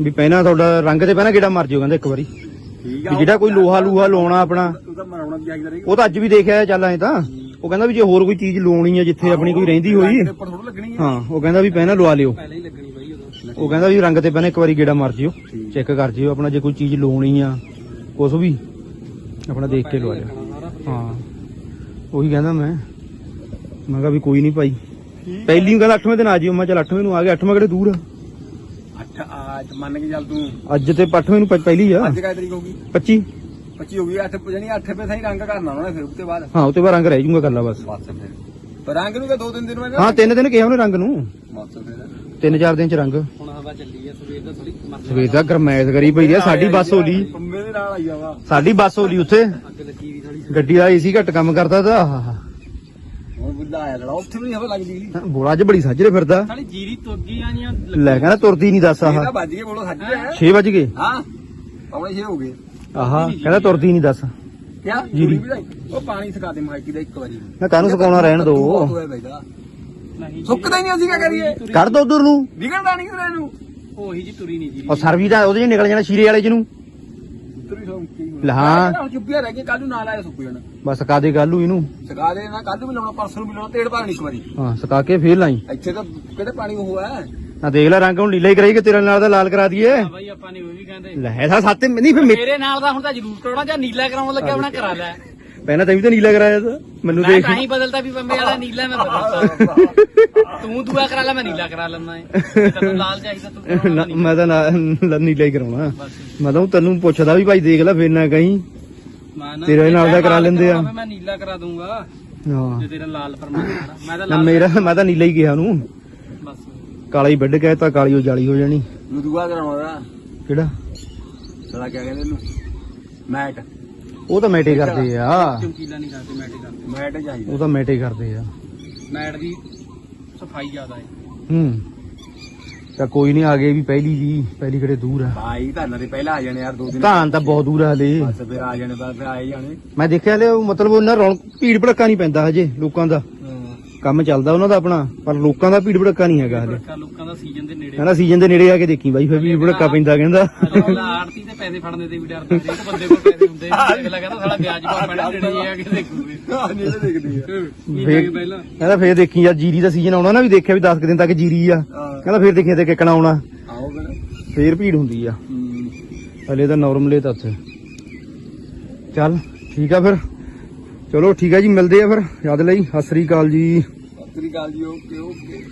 [SPEAKER 1] ਵੀ ਪਹਿਲਾਂ ਤੁਹਾਡਾ ਰੰਗ ਤੇ ਪਹਿਲਾਂ ਕਿਹੜਾ ਮਰ ਜਿਓ ਕਹਿੰਦਾ ਇੱਕ ਵਾਰੀ।
[SPEAKER 4] ਠੀਕ
[SPEAKER 1] ਵੀ ਜਿਹੜਾ ਕੋਈ ਲੋਹਾ ਲੂਹਾ ਲਾਉਣਾ ਆਪਣਾ।
[SPEAKER 4] ਤੂੰ ਤਾਂ ਮਰਾਉਣਾ ਵੀ ਚਾਹੀਦਾ ਰਹੇਗਾ।
[SPEAKER 1] ਉਹ ਤਾਂ ਅੱਜ ਵੀ ਦੇਖਿਆ ਚੱਲ ਐ ਤਾਂ। ਉਹ ਕਹਿੰਦਾ ਵੀ ਜੇ ਹੋਰ ਕੋਈ ਚੀਜ਼ ਲਾਉਣੀ ਹੈ ਜਿੱਥੇ ਆਪਣੀ ਕੋਈ ਰਹਿੰਦੀ ਹੋਈ।
[SPEAKER 4] ਉੱਪਰ ਥੋੜਾ ਲੱਗਣੀ ਹੈ।
[SPEAKER 1] ਹਾਂ ਉਹ ਕਹਿੰਦਾ ਵੀ ਪਹਿਲਾਂ ਲਵਾ ਲਿਓ।
[SPEAKER 7] ਪਹਿਲਾਂ ਹੀ ਲੱਗਣੀ ਬਾਈ ਉਦੋਂ
[SPEAKER 1] ਉਹ ਕਹਿੰਦਾ ਵੀ ਰੰਗ ਤੇ ਪਹਿਲਾਂ ਇੱਕ ਵਾਰੀ ਗੇੜਾ ਮਾਰ ਜਿਓ ਚੈੱਕ ਕਰ ਜਿਓ ਆਪਣਾ ਜੇ ਕੋਈ ਚੀਜ਼ ਲਾਉਣੀ ਆ ਕੁਛ ਵੀ ਆਪਣਾ ਦੇਖ ਕੇ ਲਵਾ ਲਿਓ। ਹਾਂ ਉਹੀ ਕਹਿੰਦਾ ਮੈਂ। ਮੈਂ ਕਿਹਾ ਵੀ ਕੋਈ ਨਹੀਂ ਭਾਈ। ਪਹਿਲੀ ਨੂੰ ਕਹਿੰਦਾ 8ਵੇਂ ਦਿਨ ਆ ਜਿਓ ਮੈਂ ਚੱਲ 8ਵੇਂ ਨੂੰ ਆ ਗਿਆ 8ਵਾਂ ਕਿਹੜੇ ਦੂਰ ਆ?
[SPEAKER 4] ਅੱਠ ਅੱਜ ਮੰਨ ਕੇ ਚੱਲ ਤੂੰ।
[SPEAKER 1] ਅੱਜ ਤੇ 8ਵੇਂ ਨੂੰ ਪ- ਪਹਿਲੀ ਆ।
[SPEAKER 4] ਅੱਜ ਕਿਹ ਤਰੀਕ ਹੋਗੀ
[SPEAKER 1] 25
[SPEAKER 4] 25 ਹੋ ਗਈ 8 ਜਾਨੀ 8 ਰੁਪਏ ਸਹੀ ਰੰਗ ਕਰਨਾ ਉਹਨਾਂ ਫਿਰ ਉੱਤੇ ਬਾਅਦ।
[SPEAKER 1] ਹਾਂ ਉਤੇ ਬਾਅਦ ਰੰਗ ਰਹਿ ਜੂਗਾ ਕੱਲਾ ਬਸ।
[SPEAKER 4] ਬਸ ਫਿਰ। ਪਰ ਰੰਗ ਨੂੰ ਕਿ ਦੋ ਤਿੰਨ ਦਿਨ ਮੈਂ
[SPEAKER 1] ਹਾਂ ਤਿੰਨ ਦਿਨ ਕਿਹਾ ਉਹਨੇ ਰੰਗ ਨੂੰ।
[SPEAKER 4] ਬਸ ਫਿਰ।
[SPEAKER 1] ਤਿੰਨ ਚਾਰ ਦਿਨ ਚ ਰੰਗ।
[SPEAKER 7] ਚੱਲੀ ਆ ਸਵੇਰ ਦਾ ਥੋੜੀ
[SPEAKER 1] ਸਵੇਰ ਦਾ ਗਰਮੈਸ਼ ਕਰੀ ਪਈ ਆ ਸਾਡੀ ਬੱਸ ਹੋਲੀ
[SPEAKER 4] ਪੰਮੇ ਦੇ ਨਾਲ ਆਈ ਵਾ।
[SPEAKER 1] ਸਾਡੀ ਬੱਸ ਹੋਲੀ ਉੱਥੇ।
[SPEAKER 7] ਅੱਗ ਲੱਗੀ ਵੀ ਥੋੜੀ
[SPEAKER 1] ਗੱਡੀ ਦਾ ਏਸੀ ਘੱਟ ਕੰਮ ਕਰਦਾ ਤਾਂ ਆਹਾ
[SPEAKER 4] ਹੁਣ ਬੁੱਢਾ ਆਇਆ ਲੜਾ ਉੱਥੇ ਵੀ ਨਹੀਂ ਹਵਾ ਲੱਗਦੀ।
[SPEAKER 1] ਬੋਲਾ ਅੱਜ ਬੜੀ ਸਾਜਰੇ ਫਿਰਦਾ।
[SPEAKER 7] ਸਾਲੀ ਜੀਰੀ ਤੁਰ ਗਈ ਆਈਆਂ
[SPEAKER 1] ਲੈ ਕਹਿੰਦਾ ਤੁਰਦੀ ਨਹੀਂ ਦੱਸ ਆਹ।
[SPEAKER 4] ਇਹ ਤਾਂ ਵੱਜ ਗਏ ਬੋਲੋ ਸੱਜ ਗਿਆ
[SPEAKER 1] 6 ਵਜ ਗਏ।
[SPEAKER 4] ਹਾਂ ਆਪਣੇ 6 ਹੋ ਗਏ।
[SPEAKER 1] ਆਹਾ ਕਹਿੰਦਾ ਤੁਰਦੀ ਨਹੀਂ ਦੱਸ।
[SPEAKER 4] ਕਿਆ?
[SPEAKER 1] ਜੀਰੀ।
[SPEAKER 4] ਉਹ ਪਾਣੀ ਸਕਾ ਦੇ ਮਾਈਕੀ ਦਾ ਇੱਕ ਵਾਰੀ।
[SPEAKER 1] ਮੈਂ ਕਾਹਨੂੰ ਸੁਕਾਉਣਾ ਰਹਿਣ ਦੋ।
[SPEAKER 4] ਸੁੱਕਦਾ ਹੀ ਨਹੀਂ ਅਸੀਂ ਕਿਆ ਕਰੀਏ?
[SPEAKER 1] ਕੱਢ ਦੋ ਉਧਰ ਨੂੰ।
[SPEAKER 4] ਨਿਕਲਦਾ ਨਹੀਂ ਕਿਤੇ ਨੂੰ।
[SPEAKER 7] ਉਹੀ ਜੀ ਤੁਰੀ ਨਹੀਂ ਜੀਰੀ
[SPEAKER 1] ਉਹ ਸਰਵੀ ਦਾ ਉਹਦੇ ਚ ਨਿਕਲ ਜਾਣਾ ਸ਼ੀਰੇ ਵਾਲੇ ਨੂੰ।
[SPEAKER 4] ਸੌਂਕੀ
[SPEAKER 1] ਲੈ। ਹਾਂ।
[SPEAKER 4] ਹੁਣ ਚੁੱਪੀਆਂ ਰਹਿ ਗਈਆਂ ਕੱਲ ਨੂੰ ਨਾਲ ਆਇਆ ਸੁੱਕ ਜਾਣਾ।
[SPEAKER 1] ਬਸ ਸਕਾ ਦੇ ਗੱਲੂ ਇਹਨੂੰ।
[SPEAKER 4] ਸਕਾ ਦੇ ਨਾ ਕੱਲ ਨੂੰ ਵੀ ਲਾਉਣਾ ਪਰਸੋਂ ਨੂੰ ਵੀ ਲਾਉਣਾ ਤੇੜ ਪਾਣੀ ਇੱਕ ਵਾਰੀ।
[SPEAKER 1] ਹਾਂ ਸਕਾ ਕੇ ਫੇਰ ਲਾਈ।
[SPEAKER 4] ਇੱਥੇ ਤਾਂ ਕਿਹੜੇ ਪਾਣੀ ਉਹ ਹੈ?
[SPEAKER 1] ਨਾ ਦੇਖ ਲੈ ਰੰਗ ਹੁਣ ਨੀਲਾ ਹੀ ਕਰਾਈ ਕਿ ਤੇਰੇ ਨਾਲ ਦਾ ਲਾਲ ਕਰਾ ਦਈਏ।
[SPEAKER 7] ਹਾਂ ਬਾਈ ਆਪਾਂ ਨੇ ਉਹ ਵੀ ਕਹਿੰਦੇ।
[SPEAKER 1] ਲੈ ਸਾ ਸੱਤ ਨਹੀਂ ਫੇ
[SPEAKER 7] ਮੇਰੇ ਨਾਲ ਦਾ ਹੁਣ ਤਾਂ ਜ਼ਰੂਰ ਕਰਾਉਣਾ ਜਾਂ ਨੀਲਾ ਕਰਾਉਣ ਲੱਗਿਆ ਆਪਣਾ ਕਰਾ ਲੈ।
[SPEAKER 1] ਪਹਿਲਾਂ ਤਾਂ ਵੀ ਤਾਂ ਨੀਲਾ ਕਰਾਇਆ ਤਾ। ਮੈਨੂੰ
[SPEAKER 7] ਮੈਂ
[SPEAKER 1] ਦੇਖ
[SPEAKER 7] ਤਾਂ ਹੀ ਬਦਲਤਾ ਵੀ ਬੰਬੇ ਵਾਲਾ ਨੀਲਾ ਮੈਂ ਬਦਲਤਾ [LAUGHS] ਤੂੰ ਦੂਆ ਕਰਾ ਲੈ ਮੈਂ ਨੀਲਾ ਕਰਾ ਲੈਂਦਾ ਏ ਤੈਨੂੰ ਲਾਲ ਚਾਹੀਦਾ ਤੂੰ
[SPEAKER 1] ਨਾ। ਮੈਂ ਤਾਂ ਨਾ- ਨੀਲਾ ਹੀ ਕਰਾਉਣਾ। ਮੈਂ ਤਾਂ ਉਹ ਤੈਨੂੰ ਪੁੱਛਦਾ ਵੀ ਭਾਈ ਦੇਖ ਲੈ ਫੇਰ ਨਾ ਕਹੀਂ।
[SPEAKER 7] ਨਾ-
[SPEAKER 1] ਤੇਰੇ ਨਾਲ ਦਾ ਕਰਾ ਲੈਂਦੇ ਆ।
[SPEAKER 7] ਮੈਂ ਨੀਲਾ ਕਰਾ ਦੂੰਗਾ।
[SPEAKER 1] ਹਾਂ।
[SPEAKER 7] ਜੇ ਤੇਰਾ ਲਾਲ ਪਰਮਾਨ ਮੈਂ ਤਾਂ
[SPEAKER 1] ਨਾ
[SPEAKER 7] ਲਾਲ
[SPEAKER 1] ਮੇਰਾ ਮੈਂ ਤਾਂ ਨੀਲਾ ਹੀ ਕਿਹਾ ਉਹਨੂੰ।
[SPEAKER 7] ਬਸ।
[SPEAKER 1] ਕਾਲਾ ਹੀ ਵੱਢ ਕੇ ਤਾਂ ਕਾਲੀ ਉਹ ਜਾਲੀ ਹੋ ਜਾਣੀ।
[SPEAKER 4] ਨੂੰ ਦੁਆ ਕਰਾਉਣਾ
[SPEAKER 1] ਕਿਹੜਾ?
[SPEAKER 4] ਸਾਲਾ ਕਿਆ ਕਹਿੰਦੇ ਇਹਨੂੰ ਮੈਟ।
[SPEAKER 1] ਉਹ ਤਾਂ ਮੈਟੇ ਕਰਦੇ ਆ।
[SPEAKER 7] ਚਮਕੀਲਾ ਨਹੀਂ ਕਰਦੇ ਮੈਟ ਕਰਦੇ।
[SPEAKER 4] ਮੈਟ ਚਾਹੀਦਾ
[SPEAKER 1] ਉਹ ਤਾਂ ਮੈਟੇ ਕਰਦੇ ਆ।
[SPEAKER 7] ਮੈਟ ਦੀ ਸਫ਼ਾਈ ਜ਼ਿਆਦਾ ਹੈ।
[SPEAKER 1] ਹੂੰ। ਤਾਂ ਕੋਈ ਨਹੀਂ ਆ ਗਏ ਵੀ ਪਹਿਲੀ ਜੀ ਪਹਿਲੀ ਕਿਹੜੇ ਦੂਰ ਆ।
[SPEAKER 4] ਭਾਈ ਧਾਨਾਂ ਦੇ ਪਹਿਲਾਂ ਆ ਜਾਣੇ ਯਾਰ ਦੋ ਦਿਨ।
[SPEAKER 1] ਧਾਨ ਤਾਂ ਬਹੁਤ ਦੂਰ ਆ ਹਲੇ।
[SPEAKER 4] ਬਸ ਫਿਰ ਆ ਜਾਣੇ ਬਸ ਫਿਰ ਆਏ ਜਾਣੇ।
[SPEAKER 1] ਮੈਂ ਦੇਖਿਆ ਹਲੇ ਉਹ ਮਤਲਬ ਉਹਨਾਂ ਰੌਣਕ ਭੀੜ ਭੜੱਕਾ ਨਹੀਂ ਪੈਂਦਾ ਹਜੇ ਲੋਕਾਂ ਦਾ। ਕੰਮ ਚੱਲਦਾ ਉਹਨਾਂ ਦਾ ਆਪਣਾ ਪਰ ਲੋਕਾਂ ਦਾ ਭੀੜ ਭੜੱਕਾ ਨਹੀਂ ਹੈਗਾ ਹਲੇ।
[SPEAKER 7] ਲੋਕਾਂ ਦਾ ਸੀਜ਼ਨ ਦੇ ਨੇੜੇ।
[SPEAKER 1] ਕਹਿੰਦਾ ਸੀਜ਼ਨ ਦੇ ਨੇੜੇ ਆ ਕੇ ਦੇਖੀ ਬਾਈ ਫਿਰ ਭੀੜ ਭੜੱਕਾ ਪੈਂਦਾ ਕਹਿੰਦਾ।
[SPEAKER 7] ਆੜਤੀ ਪੈਸੇ ਫੜਨੇ ਤੇ ਵੀ ਡਰਦਾ ਸੀ ਇੱਕ ਬੰਦੇ ਕੋਲ ਪੈਸੇ ਹੁੰਦੇ ਨੀ। ਅਗਲਾ ਕਹਿੰਦਾ ਸਾਲਾ ਵਿਆਜ ਪਾ ਪੈਣਾ ਜੇ ਆ ਕੇ ਦੇਖੂਗੇ।
[SPEAKER 4] ਹਾਂ ਦੇਖਦੀ ਆ।
[SPEAKER 7] ਕੁ ਪਹਿਲਾਂ?
[SPEAKER 1] ਕਹਿੰਦਾ ਫੇਰ ਦੇਖੀ ਯਾਰ ਜੀਰੀ ਦਾ ਸੀਜ਼ਨ ਆਉਣਾ ਨਾ ਵੀ ਦੇਖਿਆ ਵੀ 10 ਦਿਨ ਤੱਕ ਜੀਰੀ ਆ।
[SPEAKER 4] ਹਾਂ।
[SPEAKER 1] ਕਹਿੰਦਾ ਫੇਰ ਦੇਖੀ ਤੇ ਕਿੱਕਣਾ ਆਉਣਾ।
[SPEAKER 4] ਆਓ ਫਿਰ।
[SPEAKER 1] ਫੇਰ ਭੀੜ ਹੁੰਦੀ ਆ।
[SPEAKER 4] ਹੂੰ
[SPEAKER 1] ਹਲੇ ਤਾਂ ਨਾਰਮਲੇ ਤਾਂ ਉੱਥੇ। ਚੱਲ ਠੀਕ ਆ ਫਿਰ। ਚਲੋ ਠੀਕ ਆ ਜੀ ਮਿਲਦੇ ਆ ਫਿਰ। ਯਾਦ ਲਈ। ਸਤਿ ਸ੍ਰੀ ਅਕਾਲ ਜੀ।
[SPEAKER 4] ਸਤਿ ਸ੍ਰੀ ਅਕਾਲ ਜੀ ਓਕੇ ਓਕੇ।